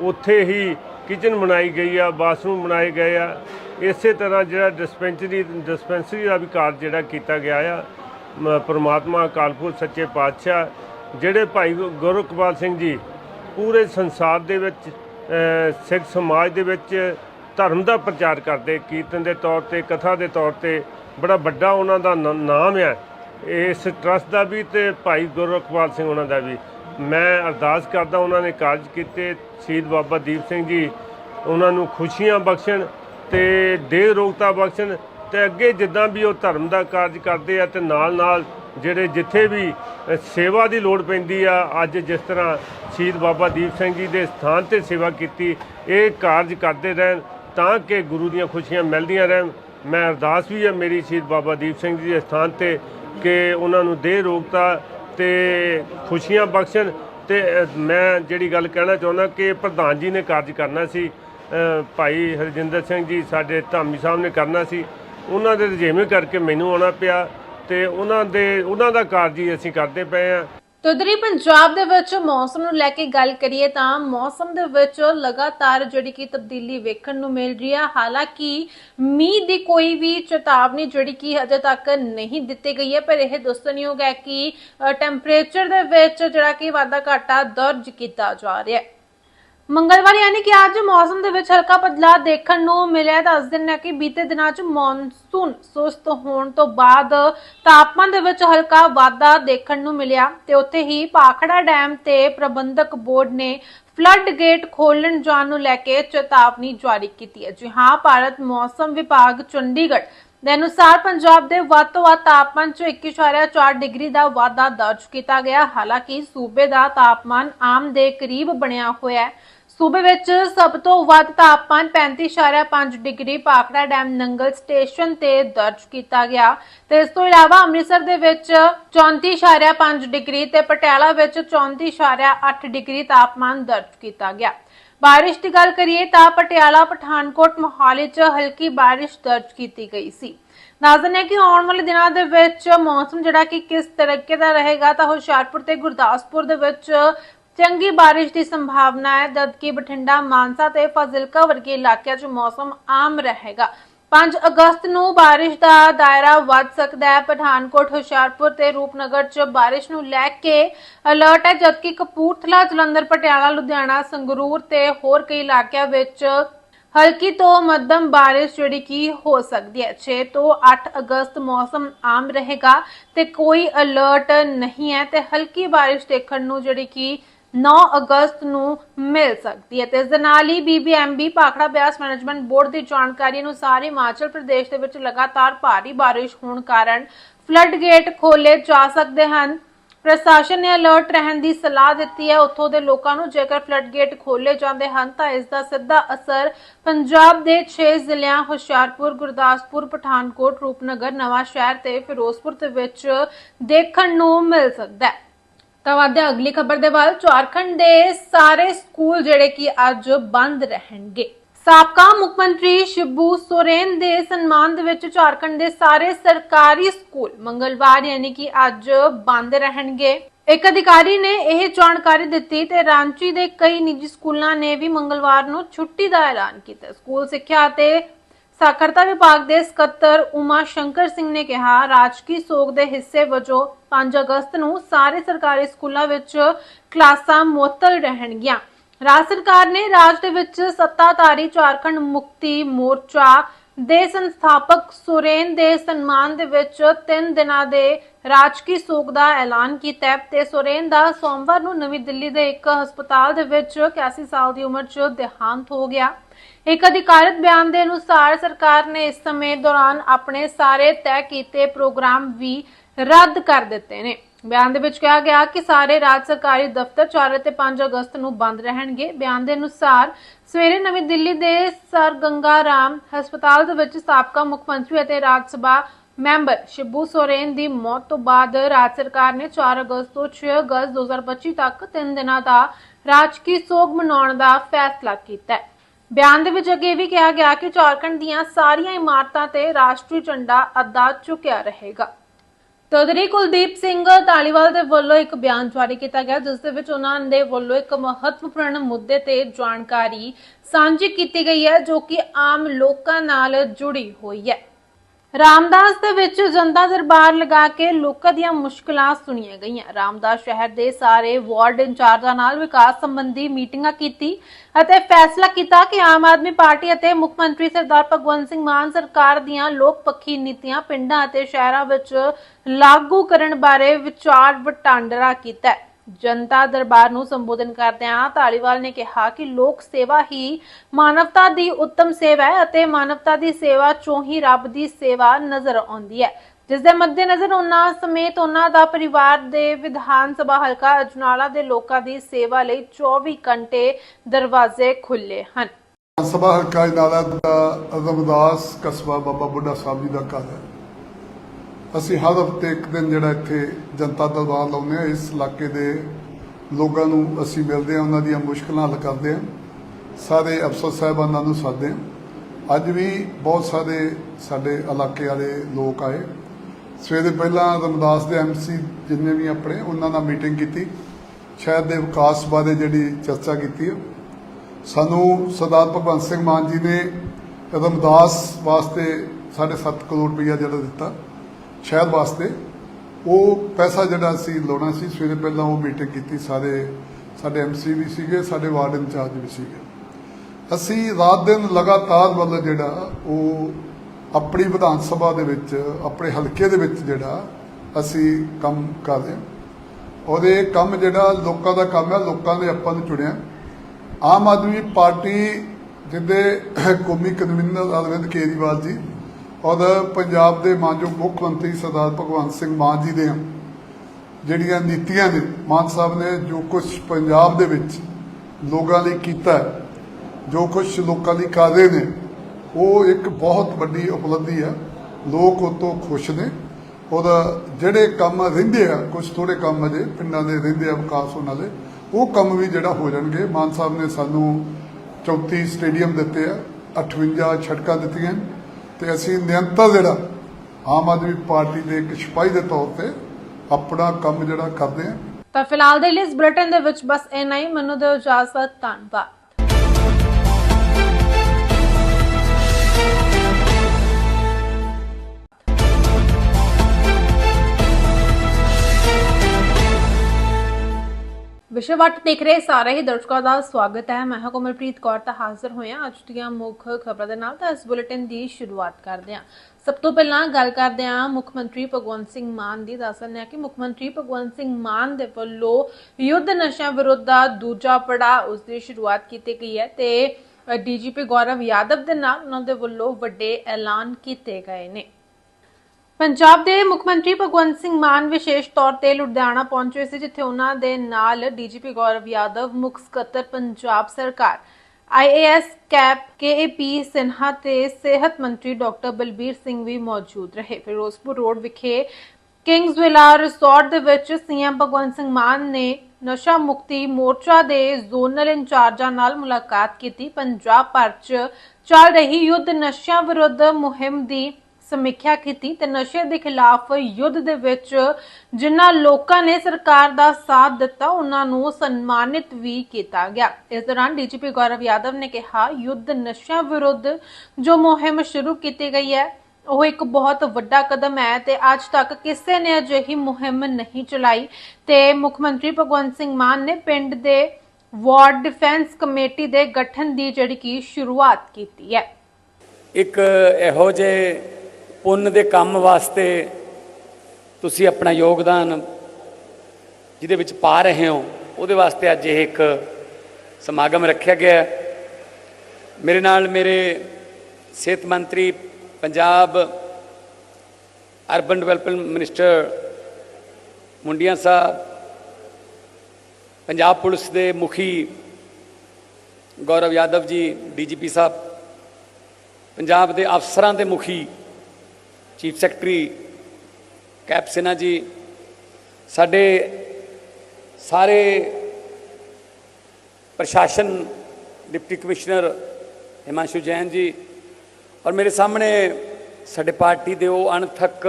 [SPEAKER 3] ਉੱਥੇ ਹੀ ਕਿਚਨ ਬਣਾਈ ਗਈ ਆ ਬਾਥਰੂਮ ਬਣਾਏ ਗਏ ਆ। ਇਸੇ ਤਰ੍ਹਾਂ ਜਿਹੜਾ ਡਿਸਪੈਂਸਰੀ ਡਿਸਪੈਂਸਰੀ ਦਾ ਵੀ ਕਾਰਜ ਜਿਹੜਾ ਕੀਤਾ ਗਿਆ ਆ, ਮ- ਪ੍ਰਮਾਤਮਾ, ਅਕਾਲ ਪੁਰਖ, ਸੱਚੇ ਪਾਤਸ਼ਾਹ, ਜਿਹੜੇ ਭਾਈ ਗੁ- ਗੁਰਕਪਾਲ ਸਿੰਘ ਜੀ ਪੂਰੇ ਸੰਸਾਰ ਦੇ ਵਿੱਚ ਸਿੱਖ ਸਮਾਜ ਦੇ ਵਿੱਚ ਧਰਮ ਦਾ ਪ੍ਰਚਾਰ ਕਰਦੇ, ਕੀਰਤਨ ਦੇ ਤੌਰ ਤੇ, ਕਥਾ ਦੇ ਤੌਰ ਤੇ, ਬੜਾ ਵੱਡਾ ਉਹਨਾਂ ਦਾ ਨ- ਨਾਮ ਹੈ ਇਸ ਟਰਸਟ ਦਾ ਵੀ ਤੇ ਭਾਈ ਗੁਰਕਪਾਲ ਸਿੰਘ ਉਹਨਾਂ ਦਾ ਵੀ। ਮੈਂ ਅਰਦਾਸ ਕਰਦਾ ਉਹਨਾਂ ਨੇ ਕਾਰਜ ਕੀਤੇ। ਸ਼ਹੀਦ ਬਾਬਾ ਦੀਪ ਸਿੰਘ ਜੀ, ਉਹਨਾਂ ਨੂੰ ਖੁਸ਼ੀਆਂ ਬਖਸ਼ਣ ਤੇ ਦੇਹ ਰੋਗਤਾ ਬਖਸ਼ਣ ਤੇ ਅੱਗੇ ਜਿੱਦਾਂ ਵੀ ਉਹ ਧਰਮ ਦਾ ਕਾਰਜ ਕਰਦੇ ਆ ਤੇ ਨਾਲ ਨਾਲ ਜਿਹੜੇ ਜਿੱਥੇ ਵੀ ਸੇਵਾ ਦੀ ਲੋੜ ਪੈਂਦੀ ਆ, ਅੱਜ ਜਿਸ ਤਰ੍ਹਾਂ ਸ਼ਹੀਦ ਬਾਬਾ ਦੀਪ ਸਿੰਘ ਜੀ ਦੇ ਸਥਾਨ ਤੇ ਸੇਵਾ ਕੀਤੀ, ਇਹ ਕਾਰਜ ਕਰਦੇ ਰਹਿਣ ਤਾਂ ਕਿ ਗੁਰੂ ਦੀਆਂ ਖੁਸ਼ੀਆਂ ਮਿਲਦੀਆਂ ਰਹਿਣ। ਮੈਂ ਅਰਦਾਸ ਵੀ ਹੈ ਮੇਰੀ ਸ਼ਹੀਦ ਬਾਬਾ ਦੀਪ ਸਿੰਘ ਜੀ ਦੇ ਸਥਾਨ ਤੇ ਕਿ ਉਹਨਾਂ ਨੂੰ ਦੇਹ, ਰੋਗਤਾ ਤੇ ਖੁਸ਼ੀਆਂ ਬਖਸ਼ਣ ਤੇ ਮੈਂ ਜਿਹੜੀ ਗੱਲ ਕਹਿਣਾ ਚਾਹੁੰਦਾ ਕਿ ਪ੍ਰਧਾਨ ਜੀ ਨੇ ਕਾਰਜ ਕਰਨਾ ਸੀ ਭਾਈ ਹਰਜਿੰਦਰ ਸਿੰਘ ਜੀ ਸਾਡੇ ਧਾਮੀ ਸਾਹਿਬ ਨੇ ਕਰਨਾ ਸੀ, ਉਹਨਾਂ ਦੇ ਰਜੇਵੇਂ ਕਰਕੇ ਮੈਨੂੰ ਆਉਣਾ ਪਿਆ ਤੇ ਉਹਨਾਂ ਦੇ, ਉਹਨਾਂ ਦਾ ਕਾਰਜ ਹੀ ਅਸੀਂ ਕਰਦੇ ਪਏ ਆ
[SPEAKER 1] ਤੇ ਪੰਜਾਬ ਦੇ ਵਿੱਚ ਮੌਸਮ ਨੂੰ ਲੈ ਕੇ ਗੱਲ ਕਰੀਏ ਤਾਂ ਮੌਸਮ ਦੇ ਵਿੱਚ ਲਗਾਤਾਰ ਜਿਹੜੀ ਕਿ ਤਬਦੀਲੀ ਵੇਖਣ ਨੂੰ ਮਿਲ ਰਹੀ ਹੈ ਹਾਲਾਂਕਿ ਮੀਂਹ ਦੀ ਕੋਈ ਵੀ ਚੇਤਾਵਨੀ ਜਿਹੜੀ ਕਿ ਹਜੇ ਤੱਕ ਨਹੀਂ ਦਿੱਤੀ ਗਈ ਹੈ, ਪਰ ਇਹ ਦੱਸਣਯੋਗ ਹੈ ਕਿ ਟੈਂਪਰੇਚਰ ਦੇ ਵਿੱਚ ਜਿਹੜਾ ਕਿ ਵਾਧਾ ਘਾਟਾ ਦਰਜ ਕੀਤਾ ਜਾ ਰਿਹਾ ਹੈ। ਮੰਗਲਵਾਰ ਯਾਨੀ ਕਿ ਅੱਜ ਮੌਸਮ ਦੇ ਵਿੱਚ ਹਲਕਾ ਬਦਲਾਅ ਦੇਖਣ ਨੂੰ ਮਿਲਿਆ ਦੱਸ ਦਿੰਨਾ ਕਿ ਬੀਤੇ ਦਿਨਾਂ 'ਚ ਮੌਨਸੂਨ ਸੁਸਤ ਹੋਣ ਤੋਂ ਬਾਅਦ ਤਾਪਮਾਨ ਦੇ ਵਿੱਚ ਹਲਕਾ ਵਾਧਾ ਦੇਖਣ ਨੂੰ ਮਿਲਿਆ ਤੇ ਉੱਥੇ ਹੀ ਪਾਖੜਾ ਡੈਮ ਤੇ ਪ੍ਰਬੰਧਕ ਬੋਰਡ ਨੇ ਫਲੱਡ ਗੇਟ ਖੋਲਣ ਜਾਣ ਨੂੰ ਲੈ ਕੇ ਚੇਤਾਵਨੀ ਜਾਰੀ ਕੀਤੀ ਹੈ। ਜੀ ਹਾਂ, ਭਾਰਤ ਮੌਸਮ ਵਿਭਾਗ ਚੰਡੀਗੜ੍ਹ ਦੇ ਅਨੁਸਾਰ ਪੰਜਾਬ ਦੇ ਵੱਧ ਤੋਂ ਵੱਧ ਤਾਪਮਾਨ 'ਚ 1.4 ਡਿਗਰੀ ਦਾ ਵਾਧਾ ਦਰਜ ਕੀਤਾ ਗਿਆ। ਹਾਲਾਂਕਿ ਸੂਬੇ ਦਾ ਤਾਪਮਾਨ ਆਮ ਦੇ ਕਰੀਬ ਬਣਿਆ ਹੋਇਆ ਹੈ। ਸੂਬੇ ਵਿੱਚ ਸਭ ਤੋਂ ਵੱਧ ਤਾਪਮਾਨ 35.5 degree Bhakra dam Nangal station ਤੇ ਦਰਜ ਕੀਤਾ ਗਿਆ। ਤੇ ਇਸ ਤੋਂ ਇਲਾਵਾ ਅੰਮ੍ਰਿਤਸਰ ਦੇ ਵਿੱਚ 34.5 ਡਿਗਰੀ ਤੇ ਪਟਿਆਲਾ ਵਿੱਚ 34.8 ਡਿਗਰੀ ਤਾਪਮਾਨ ਦਰਜ ਕੀਤਾ ਗਿਆ। ਬਾਰਿਸ਼ ਦੀ ਗੱਲ ਕਰੀਏ ਤਾਂ ਪਟਿਆਲਾ, ਪਠਾਨਕੋਟ, ਮੋਹਾਲੀ 'ਚ ਹਲਕੀ ਬਾਰਿਸ਼ ਦਰਜ ਕੀਤੀ ਗਈ ਸੀ। ਨਾਜ਼ਨ ਹੈ ਕਿ ਆਉਣ ਵਾਲੇ ਦਿਨਾਂ ਦੇ ਵਿੱਚ ਮੌਸਮ ਜਿਹੜਾ ਕਿ ਕਿਸ ਤਰੀਕੇ ਦਾ ਰਹੇਗਾ ਤਾਂ ਹੁਸ਼ਿਆਰਪੁਰ ਤੇ ਗੁਰਦਾਸਪੁਰ ਦੇ ਵਿੱਚ ਚੰਗੀ ਬਾਰਿਸ਼ ਦੀ ਸੰਭਾਵਨਾ ਹੈ। ਜਦਕਿ ਬਠਿੰਡਾ, ਮਾਨਸਾ ਤੇ ਫਾਜ਼ਿਲਕਾ ਵਰਗੇ ਇਲਾਕਿਆਂ 'ਚ ਮੌਸਮ ਆਮ ਰਹੇਗਾ। 5 ਅਗਸਤ ਨੂੰ ਬਾਰਿਸ਼ ਦਾ ਦਾਇਰਾ ਵੱਧ ਸਕਦਾ ਹੈ। ਪਠਾਨਕੋਟ, ਹੁਸ਼ਿਆਰਪੁਰ ਤੇ ਰੂਪਨਗਰ 'ਚ ਬਾਰਿਸ਼ ਨੂੰ ਲੈ ਕੇ ਅਲਰਟ ਹੈ, ਜਦਕਿ ਕਪੂਰਥਲਾ, ਜਲੰਧਰ, ਪਟਿਆਲਾ, ਲੁਧਿਆਣਾ, ਸੰਗਰੂਰ ਤੇ ਹੋਰ ਕਈ ਇਲਾਕਿਆਂ ਵਿੱਚ ਹਲਕੀ ਤੋਂ ਮੱਧਮ ਬਾਰਿਸ਼ ਜਿਹੜੀ ਕਿ ਹੋ ਸਕਦੀ ਹੈ। 6 ਤੋਂ 8 ਅਗਸਤ ਮੌਸਮ ਆਮ ਰਹੇਗਾ ਤੇ ਕੋਈ ਅਲਰਟ ਨਹੀਂ ਹੈ ਤੇ ਹਲਕੀ ਬਾਰਿਸ਼ ਦੇਖਣ ਨੂੰ ਜਿਹੜੀ ਕਿ 9 ਅਗਸਤ ਨੂੰ ਮਿਲ ਸਕਦੀ ਹੈ। ਤੇ ਇਸ ਦੇ ਨਾਲ ਹੀ BBMB Bhakra Beas management board ਦੀ ਜਾਣਕਾਰੀ ਅਨੁਸਾਰ ਹਿਮਾਚਲ ਪ੍ਰਦੇਸ਼ ਦੇ ਵਿੱਚ ਲਗਾਤਾਰ ਭਾਰੀ ਬਾਰਿਸ਼ ਹੋਣ ਕਾਰਨ ਫਲੱਡ ਗੇਟ ਖੋਲੇ ਜਾ ਸਕਦੇ ਹਨ। ਪ੍ਰਸ਼ਾਸਨ ਨੇ ਅਲਰਟ ਰਹਿਣ ਦੀ ਸਲਾਹ ਦਿੱਤੀ ਹੈ। ਉੱਥੋਂ ਦੇ ਲੋਕਾਂ ਨੂੰ ਜੇਕਰ ਫਲੱਡ ਗੇਟ ਖੋਲੇ ਜਾਂਦੇ ਹਨ, ਤਾਂ ਇਸ ਦਾ ਸਿੱਧਾ ਅਸਰ ਪੰਜਾਬ ਦੇ 6 ਜ਼ਿਲ੍ਹਿਆਂ, ਹੁਸ਼ਿਆਰਪੁਰ, ਗੁਰਦਾਸਪੁਰ, ਪਠਾਨਕੋਟ, ਰੂਪਨਗਰ ਨਵਾਂ ਸ਼ਹਿਰ ਤੇ ਫਿਰੋਜ਼ਪੁਰ ਦੇ ਵਿੱਚ ਦੇਖਣ ਨੂੰ ਮਿਲ ਸਕਦਾ ਹੈ। ਤਾਂ ਵਾਧੇ ਅਗਲੀ ਖਬਰ ਦੇ ਵੱਲ, ਝਾਰਖੰਡ ਦੇ ਸਾਰੇ ਸਕੂਲ ਜਿਹੜੇ ਕਿ ਅੱਜ ਬੰਦ ਰਹਿਣਗੇ। ਸਾਬਕਾ ਮੁੱਖ ਮੰਤਰੀ ਸ਼ਿਬੂ ਸੋਰੇਨ ਦੇ ਸਨਮਾਨ ਦੇ ਵਿੱਚ ਝਾਰਖੰਡ ਦੇ ਸਾਰੇ ਸਰਕਾਰੀ ਸਕੂਲ ਮੰਗਲਵਾਰ ਯਾਨੀ ਕਿ ਅੱਜ ਬੰਦ ਰਹਿਣਗੇ। ਇੱਕ ਅਧਿਕਾਰੀ ਨੇ ਇਹ ਜਾਣਕਾਰੀ ਦਿੱਤੀ ਤੇ ਰਾਂਚੀ ਦੇ ਕਈ ਨਿੱਜੀ ਸਕੂਲਾਂ ਨੇ ਵੀ ਮੰਗਲਵਾਰ ਨੂੰ ਛੁੱਟੀ ਦਾ ਐਲਾਨ ਕੀਤਾ। ਸਕੂਲ ਸਿੱਖਿਆ ਅਤੇ ਸਾਖਰਤਾ ਵਿਭਾਗ ਦੇ ਸਕੱਤਰ ਉਮਾ ਸ਼ੰਕਰ ਸਿੰਘ ਨੇ ਕਿਹਾ, ਰਾਜਕੀ ਸੋਗ ਦੇ ਹਿੱਸੇ ਵਜੋਂ 5 ਅਗਸਤ ਨੂੰ ਸਾਰੇ ਸਰਕਾਰੀ ਸਕੂਲਾਂ ਵਿੱਚ ਕਲਾਸਾਂ ਮੁਅੱਤਲ ਰਹਿਣਗੀਆਂ। ਰਾਜ ਸਰਕਾਰ ਨੇ ਰਾਜ ਦੇ ਵਿੱਚ ਸੱਤਾਧਾਰੀ ਝਾਰਖੰਡ ਮੁਕਤੀ ਮੋਰਚਾ ਦੇ ਸੰਸਥਾਪਕ ਸੁਰੇਨ ਦੇ ਸਨਮਾਨ ਦੇ ਵਿੱਚ 3 ਦਿਨਾਂ ਦੇ ਰਾਜਕੀ ਸੋਗ ਦਾ ਐਲਾਨ ਕੀਤਾ ਤੇ ਸੁਰੇਨ ਦਾ ਸੋਮਵਾਰ ਨੂੰ ਨਵੀਂ ਦਿੱਲੀ ਦੇ ਇੱਕ ਹਸਪਤਾਲ ਦੇ ਵਿੱਚ 81 ਸਾਲ ਦੀ ਉਮਰ 'ਚ ਦੇਹਾਂਤ ਹੋ ਗਿਆ। ਇੱਕ ਅਧਿਕਾਰਤ ਬਿਆਨ ਦੇ ਅਨੁਸਾਰ ਸਰਕਾਰ ਨੇ ਇਸ ਸਮੇਂ ਦੌਰਾਨ ਆਪਣੇ ਸਾਰੇ ਤੈਅ ਕੀਤੇ ਪ੍ਰੋਗਰਾਮ ਵੀ ਰੱਦ ਕਰ ਦਿੱਤੇ ਨੇ। ਬਿਆਨ ਦੇ ਵਿੱਚ ਕਿਹਾ ਗਿਆ ਕਿ ਸਾਰੇ ਰਾਜ ਸਰਕਾਰੀ ਦਫ਼ਤਰ 4 ਅਤੇ 5 ਅਗਸਤ ਨੂੰ ਬੰਦ ਰਹਿਣਗੇ। ਬਿਆਨ ਦੇ ਅਨੁਸਾਰ ਸਵੇਰੇ ਨਵੀਂ ਦਿੱਲੀ ਦੇ ਸਰ ਗੰਗਾ ਰਾਮ ਹਸਪਤਾਲ ਦੇ ਵਿੱਚ ਸਾਬਕਾ ਮੁੱਖ ਮੰਤਰੀ ਅਤੇ ਰਾਜ ਸਭਾ ਮੈਂਬਰ ਸ਼ਿਬੂ ਸੋਰੇਨ ਦੀ ਮੌਤ ਤੋਂ ਬਾਅਦ ਰਾਜ ਸਰਕਾਰ ਨੇ 4 ਅਗਸਤ ਤੋਂ 6 ਅਗਸਤ 2025 ਤੱਕ 3 ਦਿਨਾਂ ਦਾ ਰਾਜਕੀ ਸੋਗ ਮਨਾਉਣ ਦਾ ਫੈਸਲਾ ਕੀਤਾ ਹੈ। ਬਿਆਨ ਦੇ ਵਿੱਚ ਅੱਗੇ ਇਹ ਵੀ ਕਿਹਾ ਗਿਆ ਕਿ ਝਾਰਖੰਡ ਦੀਆਂ ਸਾਰੀਆਂ ਇਮਾਰਤਾਂ ਤੇ ਰਾਸ਼ਟਰੀ ਝੰਡਾ ਅੱਧਾ ਝੁਕਿਆ ਰਹੇਗਾ। ਚੌਧਰੀ ਕੁਲਦੀਪ ਸਿੰਘ ਧਾਲੀਵਾਲ ਦੇ ਵੱਲੋਂ ਇੱਕ ਬਿਆਨ ਜਾਰੀ ਕੀਤਾ ਗਿਆ, ਜਿਸ ਦੇ ਵਿੱਚ ਉਹਨਾਂ ਦੇ ਵੱਲੋਂ ਇੱਕ ਮਹੱਤਵਪੂਰਨ ਮੁੱਦੇ ਤੇ ਜਾਣਕਾਰੀ ਸਾਂਝੀ ਕੀਤੀ ਗਈ ਹੈ, ਜੋ ਕਿ ਆਮ ਲੋਕਾਂ ਨਾਲ ਜੁੜੀ ਹੋਈ ਹੈ। ਰਾਮਦਾਸ ਦੇ ਵਿੱਚ ਜਨਤਾ ਦਰਬਾਰ ਲਗਾ ਕੇ ਲੋਕਾਂ ਦੀਆਂ ਮੁਸ਼ਕਲਾਂ ਸੁਣੀਆਂ ਗਈਆਂ। ਰਾਮਦਾਸ ਸ਼ਹਿਰ ਦੇ ਸਾਰੇ ਵਾਰਡ ਇੰਚਾਰਜਾਂ ਨਾਲ ਵਿਕਾਸ ਸੰਬੰਧੀ ਮੀਟਿੰਗਾਂ ਕੀਤੀ ਅਤੇ ਫੈਸਲਾ ਕੀਤਾ ਕਿ ਆਮ ਆਦਮੀ ਪਾਰਟੀ ਅਤੇ ਮੁੱਖ ਮੰਤਰੀ ਸਰਦਾਰ ਭਗਵੰਤ ਸਿੰਘ ਮਾਨ ਸਰਕਾਰ ਦੀਆਂ ਲੋਕ ਪੱਖੀ ਨੀਤੀਆਂ ਪਿੰਡਾਂ ਅਤੇ ਸ਼ਹਿਰਾਂ ਵਿੱਚ ਲਾਗੂ ਕਰਨ ਬਾਰੇ ਵਿਚਾਰ ਵਟਾਂਦਰਾ ਕੀਤਾ ਹੈ। ਜਨਤਾ ਦਰਬਾਰ ਨੂੰ ਸੰਬੋਧਨ ਕਰਦਿਆਂ ਧਾਲੀਵਾਲ ਨੇ ਕਿਹਾ ਕਿ ਲੋਕ ਸੇਵਾ ਹੀ ਮਾਨਵਤਾ ਦੀ ਉੱਤਮ ਸੇਵਾ ਹੈ ਅਤੇ ਮਾਨਵਤਾ ਦੀ ਸੇਵਾ ਚੋਂ ਹੀ ਰੱਬ ਦੀ ਸੇਵਾ ਨਜ਼ਰ ਆਉਂਦੀ ਹੈ। ਜਿਸ ਦੇ ਮੱਦੇਨਜ਼ਰ ਉਹਨਾਂ ਸਮੇਤ ਉਹਨਾਂ ਦਾ ਪਰਿਵਾਰ ਦੇ ਵਿਧਾਨ ਸਭਾ ਹਲਕਾ ਅਜਨਾਲਾ ਦੇ ਲੋਕਾਂ ਦੀ ਸੇਵਾ ਲਈ 24 ਘੰਟੇ ਦਰਵਾਜ਼ੇ ਖੁੱਲੇ ਹਨ।
[SPEAKER 4] ਸਭਾ ਹਲਕਾ ਨਾਲਾ ਦਾ ਰਮਦਾਸ ਕਸਬਾ ਬਾਬਾ ਬੁੱਢਾ ਸਾਹਿਬ ਜੀ ਦਾ ਘਰ ਹੈ। ਅਸੀਂ ਹਰ ਹਫ਼ਤੇ ਇੱਕ ਦਿਨ ਜਿਹੜਾ ਇੱਥੇ ਜਨਤਾ ਦਰਬਾਰ ਲਾਉਂਦੇ ਹਾਂ। ਇਸ ਇਲਾਕੇ ਦੇ ਲੋਕਾਂ ਨੂੰ ਅਸੀਂ ਮਿਲਦੇ ਹਾਂ, ਉਹਨਾਂ ਦੀਆਂ ਮੁਸ਼ਕਲਾਂ ਹੱਲ ਕਰਦੇ ਹਾਂ। ਸਾਰੇ ਅਫਸਰ ਸਾਹਿਬਾਨਾਂ ਨੂੰ ਸਾਦੇ ਹਾਂ। ਅੱਜ ਵੀ ਬਹੁਤ ਸਾਰੇ ਸਾਡੇ ਇਲਾਕੇ ਵਾਲੇ ਲੋਕ ਆਏ। ਸਵੇਰੇ ਪਹਿਲਾਂ ਰਮਦਾਸ ਦੇ ਐਮਸੀ ਜਿੰਨੇ ਵੀ ਆਪਣੇ, ਉਹਨਾਂ ਨਾਲ ਮੀਟਿੰਗ ਕੀਤੀ। ਸ਼ਹਿਰ ਦੇ ਵਿਕਾਸ ਬਾਰੇ ਜਿਹੜੀ ਚਰਚਾ ਕੀਤੀ ਹੈ ਸਾਨੂੰ ਸਰਦਾਰ ਭਗਵੰਤ ਸਿੰਘ ਮਾਨ ਜੀ ਨੇ ਰਮਦਾਸ ਵਾਸਤੇ 7.5 ਕਰੋੜ ਰੁਪਈਆ ਜਿਹੜਾ ਦਿੱਤਾ। ਸ਼ਹਿਰ ਵਾਸਤੇ, ਉਹ ਪੈਸਾ ਜਿਹੜਾ ਅਸੀਂ ਲਾਉਣਾ ਸੀ, ਸਵੇਰੇ ਪਹਿਲਾਂ ਉਹ ਮੀਟਿੰਗ ਕੀਤੀ, ਸਾਰੇ, ਸਾਡੇ ਐਮਸੀ ਵੀ ਸੀਗੇ, ਸਾਡੇ ਵਾਰਡ ਇੰਚਾਰਜ ਵੀ ਸੀਗੇ। ਅਸੀਂ ਰਾਤ ਦਿਨ ਲਗਾਤਾਰ ਮਤਲਬ ਜਿਹੜਾ, ਉਹ ਆਪਣੀ ਵਿਧਾਨ ਸਭਾ ਦੇ ਵਿੱਚ, ਆਪਣੇ ਹਲਕੇ ਦੇ ਵਿੱਚ ਜਿਹੜਾ, ਅਸੀਂ ਕੰਮ ਕਰ ਰਹੇ ਹਾਂ। ਔਰ ਇਹ ਕੰਮ ਜਿਹੜਾ ਲੋਕਾਂ ਦਾ ਕੰਮ ਹੈ, ਲੋਕਾਂ ਨੇ ਆਪਾਂ ਨੂੰ ਚੁਣਿਆ। ਆਮ ਆਦਮੀ ਪਾਰਟੀ ਜਿਹਦੇ ਕੌਮੀ ਕਨਵੀਨਰ ਅਰਵਿੰਦ ਕੇਜਰੀਵਾਲ ਜੀ ਔਰ ਪੰਜਾਬ ਦੇ ਮਾਨਯੋਗ ਮੁੱਖ ਮੰਤਰੀ ਸਰਦਾਰ ਭਗਵੰਤ ਸਿੰਘ ਮਾਨ ਜੀ ਦੇ ਜਿਹੜੀਆਂ ਨੀਤੀਆਂ ਨੇ, ਮਾਨ ਸਾਹਿਬ ਨੇ ਜੋ ਕੁਝ ਪੰਜਾਬ ਦੇ ਵਿੱਚ ਲੋਕਾਂ ਲਈ ਕੀਤਾ ਜੋ ਕੁਝ ਲੋਕਾਂ ਲਈ ਕਰ ਰਹੇ ਨੇ, ਉਹ ਇੱਕ ਬਹੁਤ ਵੱਡੀ ਉਪਲਬਧੀ ਹੈ। ਲੋਕ ਉਹ ਤੋਂ ਖੁਸ਼ ਨੇ ਔਰ ਜਿਹੜੇ ਕੰਮ ਰਹਿੰਦੇ ਆ ਕੁਝ ਥੋੜੇ ਕੰਮ ਅਜੇ ਪਿੰਡਾਂ ਦੇ ਰਹਿੰਦੇ ਆ, ਵਿਕਾਸ ਹੋਣ ਵਾਲੇ ਉਹ ਕੰਮ ਵੀ ਜਿਹੜਾ ਹੋ ਜਾਣਗੇ। ਮਾਨ ਸਾਹਿਬ ਨੇ ਸਾਨੂੰ 34 ਸਟੇਡੀਅਮ ਦਿੱਤੇ ਆ 58 ਛੜਕਾਂ ਦਿੱਤੀਆਂ ਤੇ ਅਸੀਂ ਨਿਰੰਤਰ ਜਿਹੜਾ ਆਮ ਆਦਮੀ ਪਾਰਟੀ ਦੇ ਇੱਕ ਸਿਪਾਹੀ ਦੇ ਤੌਰ ਤੇ ਆਪਣਾ ਕੰਮ ਜਿਹੜਾ ਕਰਦੇ ਆ
[SPEAKER 1] ਤਾਂ ਫਿਲਹਾਲ ਦੇ ਲਈ ਇਸ ਬੁਲੇਟਿਨ ਦੇ ਵਿੱਚ ਬਸ ਇੰਨਾ ਹੀ। ਮੈਨੂੰ ਦਿਓ ਇਜਾਜ਼ਤ ਧੰਨਵਾਦ। ਵਿਸ਼ਵਵਟ ਦੇਖ ਰਹੇ ਸਾਰੇ ਹੀ ਦਰਸ਼ਕਾਂ ਦਾ ਸਵਾਗਤ ਹੈ। ਮੈਂ ਹਾਂ ਕੋਮਲਪ੍ਰੀਤ ਕੌਰ, ਤਾਂ ਹਾਜ਼ਰ ਹੋਏ ਅੱਜ ਦੀਆਂ ਮੁੱਖ ਖਬਰਾਂ ਦੇ ਨਾਲ। ਤਾਂ ਇਸ ਬੁਲੇਟਿਨ ਦੀ ਸ਼ੁਰੂਆਤ ਕਰਦੇ ਹਾਂ। ਸਭ ਤੋਂ ਪਹਿਲਾਂ ਗੱਲ ਕਰਦੇ ਹਾਂ ਮੁੱਖ ਮੰਤਰੀ ਭਗਵੰਤ ਸਿੰਘ ਮਾਨ ਦੀ। ਦੱਸਣ ਹੈ ਕਿ ਮੁੱਖ ਮੰਤਰੀ ਭਗਵੰਤ ਸਿੰਘ ਮਾਨ ਦੇ ਵੱਲੋਂ ਯੁੱਧ ਨਸ਼ਿਆਂ ਵਿਰੁੱਧ ਦਾ ਦੂਜਾ ਪੜਾਅ ਉਸ ਦੀ ਸ਼ੁਰੂਆਤ ਕੀਤੀ ਗਈ ਹੈ ਤੇ ਡੀਜੀਪੀ ਗੌਰਵ ਯਾਦਵ ਦੇ ਨਾਲ ਉਹਨਾਂ ਦੇ ਵੱਲੋਂ ਵੱਡੇ ਐਲਾਨ ਕੀਤੇ ਗਏ ਨੇ। ਪੰਜਾਬ ਦੇ ਮੁੱਖ ਮੰਤਰੀ ਭਗਵੰਤ ਸਿੰਘ ਮਾਨ ਵਿਸ਼ੇਸ਼ ਤੌਰ ਤੇ ਲੁਧਿਆਣਾ ਪਹੁੰਚੇ ਸੀ, ਜਿੱਥੇ ਉਹਨਾਂ ਦੇ ਨਾਲ ਡੀਜੀਪੀ ਗੌਰਵ ਯਾਦਵ, ਮੁੱਖ ਸਕੱਤਰ ਪੰਜਾਬ ਸਰਕਾਰ ਆਈਏਐਸ ਕੈਪ ਕੇਏਪੀ ਸਿਨਹਾ ਤੇ ਸਿਹਤ ਮੰਤਰੀ ਡਾਕਟਰ ਬਲਬੀਰ ਸਿੰਘ ਵੀ ਮੌਜੂਦ ਰਹੇ। ਫਿਰੋਜ਼ਪੁਰ ਰੋਡ ਵਿਖੇ ਕਿੰਗਸ ਵਿਲਾ ਰਿਸੋਰਟ ਦੇ ਵਿੱਚ ਸੀਐਮ ਭਗਵੰਤ ਸਿੰਘ ਮਾਨ ਨੇ ਨਸ਼ਾ ਮੁਕਤੀ ਮੋਰਚਾ ਦੇ ਜ਼ੋਨਲ ਇੰਚਾਰਜਾਂ ਨਾਲ ਮੁਲਾਕਾਤ ਕੀਤੀ। ਪੰਜਾਬ ਭਰ 'ਚ ਚੱਲ ਰਹੀ ਯੁੱਧ ਨਸ਼ਿਆਂ ਵਿਰੁੱਧ ਮੁਹਿੰਮ ਦੀ ਸਮੀਖਿਆ ਕੀਤੀ ਤੇ ਨਸ਼ੇ ਦੇ ਖਿਲਾਫ ਯੁੱਧ ਦੇ ਵਿੱਚ ਜਿਨ੍ਹਾਂ ਲੋਕਾਂ ਨੇ ਸਰਕਾਰ ਦਾ ਸਾਥ ਦਿੱਤਾ, ਉਹਨਾਂ ਨੂੰ ਸਨਮਾਨਿਤ ਵੀ ਕੀਤਾ ਗਿਆ। ਇਸ ਦੌਰਾਨ ਡੀਜੀਪੀ ਗੌਰਵ ਯਾਦਵ ਨੇ ਕਿਹਾ, ਯੁੱਧ ਨਸ਼ਿਆਂ ਵਿਰੁੱਧ ਜੋ ਮੁਹਿੰਮ ਸ਼ੁਰੂ ਕੀਤੀ ਗਈ ਹੈ, ਉਹ ਇੱਕ ਬਹੁਤ ਵੱਡਾ ਕਦਮ ਹੈ ਤੇ ਅੱਜ ਤੱਕ ਕਿਸੇ ਨੇ ਅਜਿਹੀ ਮੁਹਿੰਮ ਨਹੀਂ ਚਲਾਈ ਤੇ ਮੁੱਖ ਮੰਤਰੀ ਭਗਵੰਤ ਸਿੰਘ ਮਾਨ ਨੇ ਪਿੰਡ ਦੇ ਵਾਰਡ ਡਿਫੈਂਸ ਕਮੇਟੀ ਦੇ ਗਠਨ ਦੀ ਜਿਹੜੀ ਕੀ ਸ਼ੁਰੂਆਤ ਕੀਤੀ ਹੈ।
[SPEAKER 2] ਇੱਕ ਇਹੋ ਜਿਹੇ ਪੁੰਨ ਦੇ ਕੰਮ ਵਾਸਤੇ ਤੁਸੀਂ ਆਪਣਾ ਯੋਗਦਾਨ ਜਿਹਦੇ ਵਿੱਚ ਪਾ ਰਹੇ ਹੋ, ਉਹਦੇ ਵਾਸਤੇ ਅੱਜ ਇਹ ਇੱਕ ਸਮਾਗਮ ਰੱਖਿਆ ਗਿਆ ਮੇਰੇ ਨਾਲ ਮੇਰੇ ਸਿਹਤ ਮੰਤਰੀ, Punjab urban development minister Mundian Sahib, Punjab police ਦੇ ਮੁਖੀ ਗੌਰਵ ਯਾਦਵ ਜੀ, ਡੀਜੀਪੀ ਸਾਹਿਬ, ਪੰਜਾਬ ਦੇ ਅਫਸਰਾਂ ਦੇ ਮੁਖੀ ਚੀਫ ਸੈਕਟਰੀ ਕੈਪ ਸਿਨਹਾ ਜੀ, ਸਾਡੇ ਸਾਰੇ ਪ੍ਰਸ਼ਾਸਨ ਡਿਪਟੀ ਕਮਿਸ਼ਨਰ ਹਿਮਾਂਸ਼ੂ ਜੈਨ ਜੀ ਔਰ ਮੇਰੇ ਸਾਹਮਣੇ ਸਾਡੇ ਪਾਰਟੀ ਦੇ ਉਹ ਅਣਥੱਕ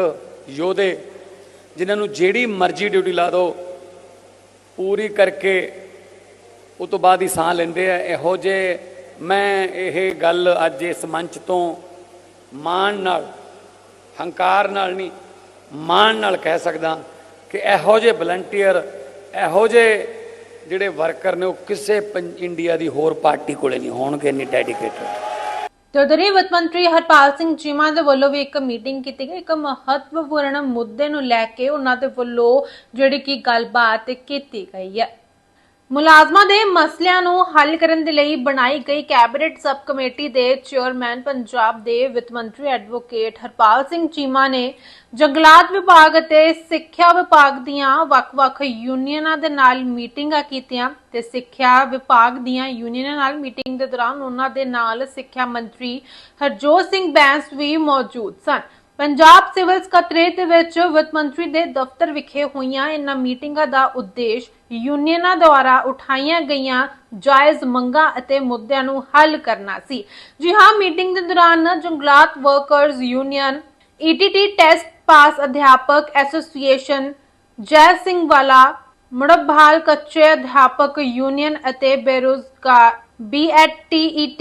[SPEAKER 2] ਯੋਧੇ ਜਿਨ੍ਹਾਂ ਨੂੰ ਜਿਹੜੀ ਮਰਜ਼ੀ ਡਿਊਟੀ ਲਾ ਦਿਓ, ਪੂਰੀ ਕਰਕੇ ਉਹ ਤੋਂ ਬਾਅਦ ਹੀ ਸਾਹ ਲੈਂਦੇ ਆ। ਇਹੋ ਜੇ ਮੈਂ ਇਹ ਗੱਲ ਅੱਜ ਇਸ ਮੰਚ ਤੋਂ ਮਾਣ ਨਾਲ ਹੰਕਾਰ ਨਾਲ ਨਹੀਂ, ਮਾਣ ਨਾਲ ਕਹਿ ਸਕਦਾ ਕਿ ਇਹੋ ਜੇ ਵਲੰਟੀਅਰ ਇਹੋ ਜੇ ਜਿਹੜੇ ਵਰਕਰ ਨੇ, ਉਹ ਕਿਸੇ ਇੰਡੀਆ ਦੀ ਹੋਰ ਪਾਰਟੀ ਕੋਲੇ ਨਹੀਂ ਹੋਣਗੇ, ਇੰਨੀ ਡੈਡੀਕੇਟਡ
[SPEAKER 1] ਤੇ ਵਿੱਤ ਮੰਤਰੀ ਹਰਪਾਲ ਸਿੰਘ ਚੀਮਾ ਦੇ ਵੱਲੋਂ ਵੀ ਇੱਕ ਮੀਟਿੰਗ ਕੀਤੀ ਗਈ। ਇੱਕ ਮਹੱਤਵਪੂਰਨ ਮੁੱਦੇ ਨੂੰ ਲੈ ਕੇ ਉਹਨਾਂ ਦੇ ਵੱਲੋਂ ਜਿਹੜੀ ਕਿ ਗੱਲਬਾਤ ਕੀਤੀ ਗਈ ਹੈ। ਮੁਲਾਜ਼ਮਾਂ ਦੇ ਮਸਲਿਆਂ ਨੂੰ ਹੱਲ ਕਰਨ ਦੇ ਲਈ ਬਣਾਈ ਗਈ ਕੈਬਨਿਟ ਸਬ ਕਮੇਟੀ ਦੇ ਚੇਅਰਮੈਨ ਪੰਜਾਬ ਦੇ ਵਿੱਤ ਮੰਤਰੀ ਐਡਵੋਕੇਟ ਹਰਪਾਲ ਸਿੰਘ ਚੀਮਾ ਨੇ ਜੰਗਲਾਤ ਵਿਭਾਗ ਅਤੇ ਸਿੱਖਿਆ ਵਿਭਾਗ ਦੀਆਂ ਵੱਖ-ਵੱਖ ਯੂਨੀਅਨਾਂ ਦੇ ਨਾਲ ਮੀਟਿੰਗਾਂ ਕੀਤੀਆਂ ਤੇ ਸਿੱਖਿਆ ਵਿਭਾਗ ਦੀਆਂ ਯੂਨੀਅਨਾਂ ਨਾਲ ਮੀਟਿੰਗ ਦੇ ਦੌਰਾਨ ਉਹਨਾਂ ਦੇ ਨਾਲ ਸਿੱਖਿਆ ਮੰਤਰੀ ਹਰਜੋਤ ਸਿੰਘ ਬੈਂਸ ਵੀ ਮੌਜੂਦ ਸਨ। ਪੰਜਾਬ ਸਿਵਲ ਸਕੱਤਰੇਤ ਵਿੱਚ ਵਿੱਤ ਮੰਤਰੀ ਦੇ ਦਫ਼ਤਰ ਵਿਖੇ ਹੋਈਆਂ ਇਨ੍ਹਾਂ ਮੀਟਿੰਗਾਂ ਦਾ ਉਦੇਸ਼ ਯੂਨੀਅਨਾਂ ਦੁਆਰਾ ਉਠਾਈਆਂ ਗਈਆਂ ਜਾਇਜ਼ ਮੰਗਾਂ ਅਤੇ ਮੁੱਦਿਆਂ ਨੂੰ ਹੱਲ ਕਰਨਾ ਸੀ। ਜੀ ਹਾਂ, ਮੀਟਿੰਗ ਦੇ ਦੌਰਾਨ ਜੰਗਲਾਤ workers union ETT test pass ਅਧਿਆਪਕ ਐਸੋਸੀਏਸ਼ਨ, ਜੈ ਸਿੰਘ ਵਾਲਾ, ਮੁੜਬਹਾਲ ਕੱਚੇ ਅਧਿਆਪਕ ਯੂਨੀਅਨ ਅਤੇ ਬੇਰੁਜ਼ਗਾਰ ਬੀਐਟਟੀਈਟੀ